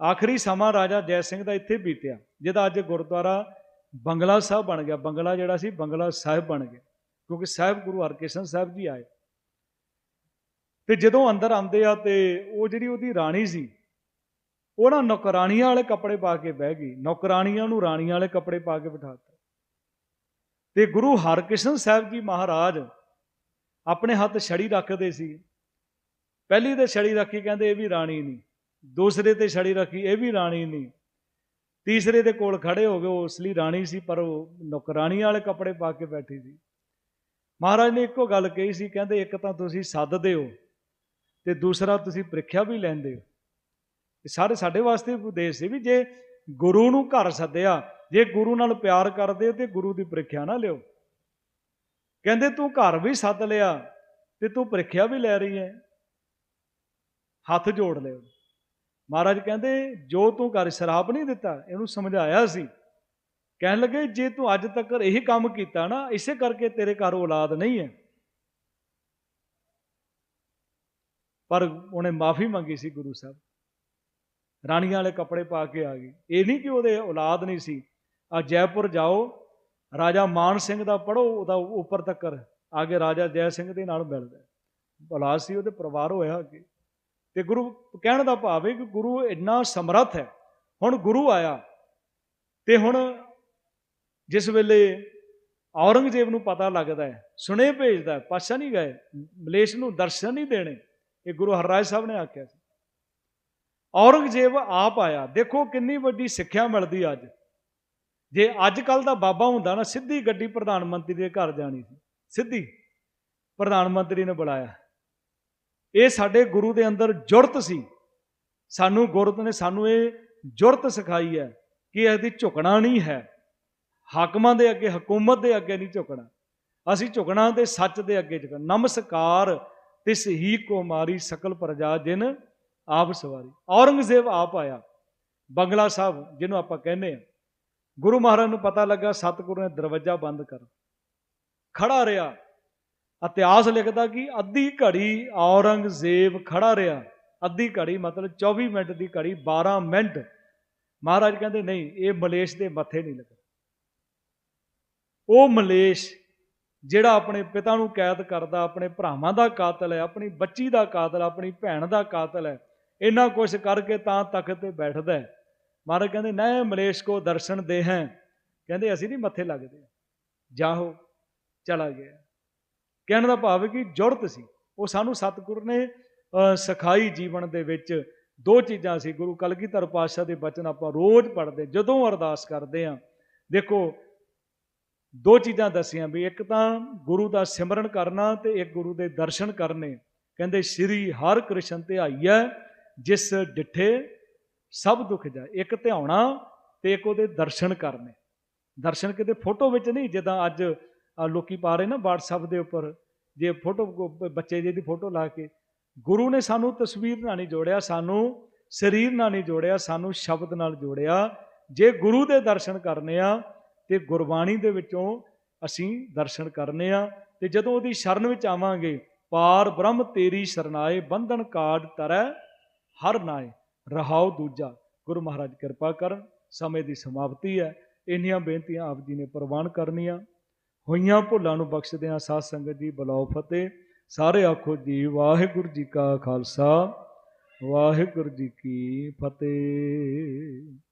ਆਖਰੀ ਸਮਾਂ ਰਾਜਾ ਜੈ ਸਿੰਘ ਦਾ ਇੱਥੇ ਬੀਤਿਆ, ਜਿਹਦਾ ਅੱਜ ਗੁਰਦੁਆਰਾ ਬੰਗਲਾ ਸਾਹਿਬ ਬਣ ਗਿਆ। ਬੰਗਲਾ ਜਿਹੜਾ ਸੀ, ਬੰਗਲਾ ਸਾਹਿਬ ਬਣ ਗਿਆ। ਕਿਉਂਕਿ ਸਾਹਿਬ ਗੁਰੂ ਹਰਕ੍ਰਿਸ਼ਨ ਸਾਹਿਬ ਜੀ ਆਏ। ਤੇ ਜਦੋਂ ਅੰਦਰ ਆਉਂਦੇ ਆ ਤੇ ਉਹ ਜਿਹੜੀ ਉਹਦੀ ਰਾਣੀ ਸੀ, ਉਹ ਨਾ ਨੌਕਰਾਨੀਆਂ ਵਾਲੇ ਕੱਪੜੇ ਪਾ ਕੇ ਬਹਿ ਗਈ ਨੌਕਰਾਨੀਆਂ ਨੂੰ ਰਾਣੀਆਂ ਵਾਲੇ ਕੱਪੜੇ ਪਾ ਕੇ ਬਿਠਾਤਾ। ਤੇ ਗੁਰੂ ਹਰਕ੍ਰਿਸ਼ਨ ਸਾਹਿਬ ਜੀ ਮਹਾਰਾਜ ਆਪਣੇ ਹੱਥ ਛੜੀ ਰੱਖਦੇ ਸੀ। ਪਹਿਲੀ ਤੇ ਛੜੀ ਰੱਖੀ ਕਹਿੰਦੇ ਇਹ ਵੀ ਰਾਣੀ ਨਹੀਂ, ਦੂਸਰੇ ਤੇ ਛੜੀ ਰੱਖੀ ਇਹ ਵੀ ਰਾਣੀ ਨਹੀਂ, ਤੀਸਰੇ ਦੇ ਕੋਲ ਖੜੇ ਹੋ ਗਏ ਉਹ ਅਸਲੀ ਰਾਣੀ ਸੀ, ਪਰ ਉਹ ਨੌਕਰਾਨੀ ਵਾਲੇ ਕੱਪੜੇ ਪਾ ਕੇ ਬੈਠੀ ਸੀ। ਮਹਾਰਾਜ ਨੇ ਇੱਕੋ ਗੱਲ ਕਹੀ ਸੀ, ਕਹਿੰਦੇ ਇੱਕ ਤਾਂ ਤੁਸੀਂ ਸੱਦਦੇ ਹੋ ਤੇ ਦੂਸਰਾ ਤੁਸੀਂ ਪ੍ਰੀਖਿਆ ਵੀ ਲੈਂਦੇ ਹੋ। ਇਹ ਸਾਰੇ ਸਾਡੇ ਵਾਸਤੇ ਉਪਦੇਸ਼ ਸੀ ਵੀ ਜੇ ਗੁਰੂ ਨੂੰ ਘਰ ਸੱਦਿਆ, ਜੇ ਗੁਰੂ ਨਾਲ ਪਿਆਰ ਕਰਦੇ ਹੋ ਤੇ ਗੁਰੂ ਦੀ ਪ੍ਰੀਖਿਆ ਨਾ ਲਿਓ। ਕਹਿੰਦੇ ਤੂੰ ਘਰ ਵੀ ਸੱਦ ਲਿਆ ਤੇ ਤੂੰ ਪ੍ਰੀਖਿਆ ਵੀ ਲੈ ਰਹੀ ਹੈ। ਹੱਥ ਜੋੜ ਲਿਓ। ਮਹਾਰਾਜ ਕਹਿੰਦੇ, ਜੋ ਤੂੰ ਕਰ ਸ਼ਰਾਪ ਨਹੀਂ ਦਿੱਤਾ, ਇਹਨੂੰ ਸਮਝਾਇਆ ਸੀ। ਕਹਿਣ ਲੱਗੇ, ਜੇ ਤੂੰ ਅੱਜ ਤੱਕ ਇਹ ਕੰਮ ਕੀਤਾ ਨਾ, ਇਸੇ ਕਰਕੇ ਤੇਰੇ ਘਰ ਔਲਾਦ ਨਹੀਂ ਹੈ। ਪਰ ਉਹਨੇ ਮਾਫੀ ਮੰਗੀ ਸੀ ਗੁਰੂ ਸਾਹਿਬ। ਰਾਣੀਆਂ ਵਾਲੇ ਕੱਪੜੇ ਪਾ ਕੇ ਆ ਗਈ ਇਹ ਨਹੀਂ ਕਿ ਉਹਦੇ ਔਲਾਦ ਨਹੀਂ ਸੀ। ਆ ਜੈਪੁਰ ਜਾਓ, ਰਾਜਾ ਮਾਨ ਸਿੰਘ ਦਾ ਪੜੋ ਉਹਦਾ ਉੱਪਰ ਤੱਕ ਆਗੇ ਰਾਜਾ ਜੈ ਸਿੰਘ ਦੇ ਨਾਲ ਮਿਲਦਾ ਔਲਾਦ ਸੀ ਉਹਦੇ ਪਰਿਵਾਰ ਹੋਇਆ ਅੱਗੇ। ਤੇ ਗੁਰੂ ਕਹਿਣ ਦਾ ਭਾਵ ਹੈ ਕਿ ਗੁਰੂ ਇੰਨਾ ਸਮਰੱਥ ਹੈ। ਹੁਣ ਗੁਰੂ ਆਇਆ ਤੇ ਹੁਣ ਜਿਸ ਵੇਲੇ ਔਰੰਗਜ਼ੇਬ ਨੂੰ ਪਤਾ ਲੱਗਦਾ ਹੈ ਸੁਨੇ ਭੇਜਦਾ ਹੈ ਪਾਸ਼ਾ ਨਹੀਂ ਗਏ, ਮਲੇਸ਼ ਨੂੰ ਦਰਸ਼ਨ ਨਹੀਂ ਦੇਣੇ। ਇਹ ਗੁਰੂ ਹਰਰਾਜ ਸਾਹਿਬ ਨੇ ਆਖਿਆ ਸੀ। ਔਰੰਗਜ਼ੇਬ ਆਪ ਆਇਆ। ਦੇਖੋ ਕਿੰਨੀ ਵੱਡੀ ਸਿੱਖਿਆ ਮਿਲਦੀ ਅੱਜ। ਜੇ ਅੱਜ ਕੱਲ ਦਾ ਬਾਬਾ ਹੁੰਦਾ ਨਾ, ਸਿੱਧੀ ਗੱਡੀ ਪ੍ਰਧਾਨ ਮੰਤਰੀ ਦੇ ਘਰ ਜਾਣੀ ਸੀ। ਸਿੱਧੀ ਪ੍ਰਧਾਨ ਮੰਤਰੀ ਨੇ ਬੁਲਾਇਆ। ਇਹ ਸਾਡੇ ਗੁਰੂ ਦੇ ਅੰਦਰ ਜੁਰਤ ਸੀ। ਸਾਨੂੰ ਗੁਰਤ ਨੇ ਸਾਨੂੰ ਇਹ ਜੁਰਤ ਸਿਖਾਈ ਹੈ ਕਿ ਇਹਦੀ ਝੁਕਣਾ ਨਹੀਂ ਹੈ। ਹਾਕਮਾਂ ਦੇ ਅੱਗੇ, ਹਕੂਮਤ ਦੇ ਅੱਗੇ ਨਹੀਂ ਝੁਕਣਾ। ਅਸੀਂ ਝੁਕਣਾ ਤੇ ਸੱਚ ਦੇ ਅੱਗੇ ਝੁਕਣਾ। ਨਮਸਕਾਰ ਤਿਸ ਹੀ ਕੋ ਮਾਰੀ ਸਕਲ ਪ੍ਰਜਾ ਜਿਨ ਆਪ ਸਵਾਰੀ। ਔਰੰਗਜ਼ੇਬ ਆਪ ਆਇਆ। ਬੰਗਲਾ ਸਾਹਿਬ, ਜਿਹਨੂੰ ਆਪਾਂ ਕਹਿੰਦੇ ਆ ਗੁਰੂ ਮਹਾਰਾਜ ਨੂੰ ਪਤਾ ਲੱਗਾ, ਸਤਿਗੁਰੂ ਨੇ ਦਰਵਾਜ਼ਾ ਬੰਦ ਕਰ। ਖੜਾ ਰਿਹਾ। ਇਤਿਹਾਸ ਲਿਖਦਾ ਕਿ ਅੱਧੀ ਘੜੀ ਔਰੰਗਜ਼ੇਬ ਖੜਾ ਰਿਹਾ। ਅੱਧੀ ਘੜੀ ਮਤਲਬ 24 ਮਿੰਟ ਦੀ ਘੜੀ 12 ਮਿੰਟ। ਮਹਾਰਾਜ ਕਹਿੰਦੇ, ਨਹੀਂ, ਇਹ ਮਲੇਸ਼ ਦੇ ਮੱਥੇ ਨਹੀਂ ਲੱਗਦਾ। ਉਹ ਮਲੇਸ਼ ਜਿਹੜਾ ਆਪਣੇ ਪਿਤਾ ਨੂੰ ਕੈਦ ਕਰਦਾ, ਆਪਣੇ ਭਰਾਵਾਂ ਦਾ ਕਾਤਲ ਹੈ, ਆਪਣੀ ਬੱਚੀ ਦਾ ਕਾਤਲ, ਆਪਣੀ ਭੈਣ ਦਾ ਕਾਤਲ ਹੈ, ਇੰਨਾ ਕੁਝ ਕਰਕੇ ਤਾਂ ਤਖਤ ਤੇ ਬੈਠਦਾ ਹੈ। ਮਹਾਰਾਜ ਕਹਿੰਦੇ, ਨਾ ਮਲੇਸ਼ ਕੋ ਦਰਸ਼ਨ ਦੇ ਹੈ ਕਹਿੰਦੇ, ਅਸੀਂ ਨਹੀਂ ਮੱਥੇ ਲੱਗਦੇ। ਜਾਹੋ, ਚਲਾ ਗਿਆ ਕਹਿਣ ਦਾ ਭਾਵ ਹੈ ਕਿ ਜੁਰਤ ਸੀ। ਉਹ ਸਾਨੂੰ ਸਤਿਗੁਰ ਨੇ ਸਿਖਾਈ ਜੀਵਨ ਦੇ ਵਿੱਚ ਦੋ ਚੀਜ਼ਾਂ ਸੀ। ਗੁਰੂ ਕਲਗੀਧਰ ਪਾਤਸ਼ਾਹ ਦੇ ਬਚਨ ਆਪਾਂ ਰੋਜ਼ ਪੜ੍ਹਦੇ, ਜਦੋਂ ਅਰਦਾਸ ਕਰਦੇ ਆ ਦੇਖੋ ਦੋ ਚੀਜ਼ਾਂ ਦੱਸੀਆਂ ਵੀ ਇੱਕ ਤਾਂ ਗੁਰੂ ਦਾ ਸਿਮਰਨ ਕਰਨਾ ਤੇ ਇੱਕ ਗੁਰੂ ਦੇ ਦਰਸ਼ਨ ਕਰਨੇ। ਕਹਿੰਦੇ ਸ੍ਰੀ ਹਰਿ ਕ੍ਰਿਸ਼ਨ ਧਿਆਈਐ ਜਿਸ ਡਿਠੇ ਸਭ ਦੁੱਖ ਜਾ ਇੱਕ ਧਿਆਉਣਾ ਤੇ ਇੱਕ ਉਹਦੇ ਦਰਸ਼ਨ ਕਰਨੇ। ਦਰਸ਼ਨ ਕਿਤੇ ਫੋਟੋ ਵਿੱਚ ਨਹੀਂ, ਜਿੱਦਾਂ ਅੱਜ ਲੋਕੀ ਪਾ ਰਹੇ ਨਾ WhatsApp ਦੇ ਉੱਪਰ, ਜੇ ਫੋਟੋ ਬੱਚੇ ਜੀ ਦੀ ਫੋਟੋ ਲਾ ਕੇ। ਗੁਰੂ ਨੇ ਸਾਨੂੰ ਤਸਵੀਰ ਨਾਲ ਨਹੀਂ ਜੋੜਿਆ, ਸਾਨੂੰ ਸਰੀਰ ਨਾਲ ਨਹੀਂ ਜੋੜਿਆ, ਸਾਨੂੰ ਸ਼ਬਦ ਨਾਲ ਜੋੜਿਆ। ਜੇ ਗੁਰੂ ਦੇ ਦਰਸ਼ਨ ਕਰਨੇ ਆ ਤੇ ਗੁਰਬਾਣੀ ਦੇ ਵਿੱਚੋਂ ਅਸੀਂ ਦਰਸ਼ਨ ਕਰਨੇ ਆ ਤੇ ਜਦੋਂ ਉਹਦੀ ਸ਼ਰਨ ਵਿੱਚ ਆਵਾਂਗੇ, ਪਾਰ ਬ੍ਰਹਮ ਤੇਰੀ ਸ਼ਰਨਾਏ, ਬੰਧਨ ਕਾੜ ਤਰੈ, ਹਰ ਨਾਏ, ਰਹਾਉ ਦੂਜਾ। ਗੁਰੂ ਮਹਾਰਾਜ ਕਿਰਪਾ ਕਰਨ, ਸਮੇਂ ਦੀ ਸਮਾਪਤੀ ਹੈ। ਇੰਨੀਆਂ ਬੇਨਤੀਆਂ ਆਪ ਜੀ ਨੇ ਪ੍ਰਵਾਨ ਕਰਨੀਆਂ। ਹੋਈਆਂ ਭੁੱਲਾਂ ਨੂੰ ਬਖਸ਼ਦਿਆਂ ਸਾਧ ਸੰਗਤ ਜੀ, ਬਲਾਉ ਫਤਿਹ। ਸਾਰੇ ਆਖੋ ਜੀ, ਵਾਹਿਗੁਰੂ ਜੀ ਕਾ ਖਾਲਸਾ, ਵਾਹਿਗੁਰੂ ਜੀ ਕੀ ਫਤਿਹ।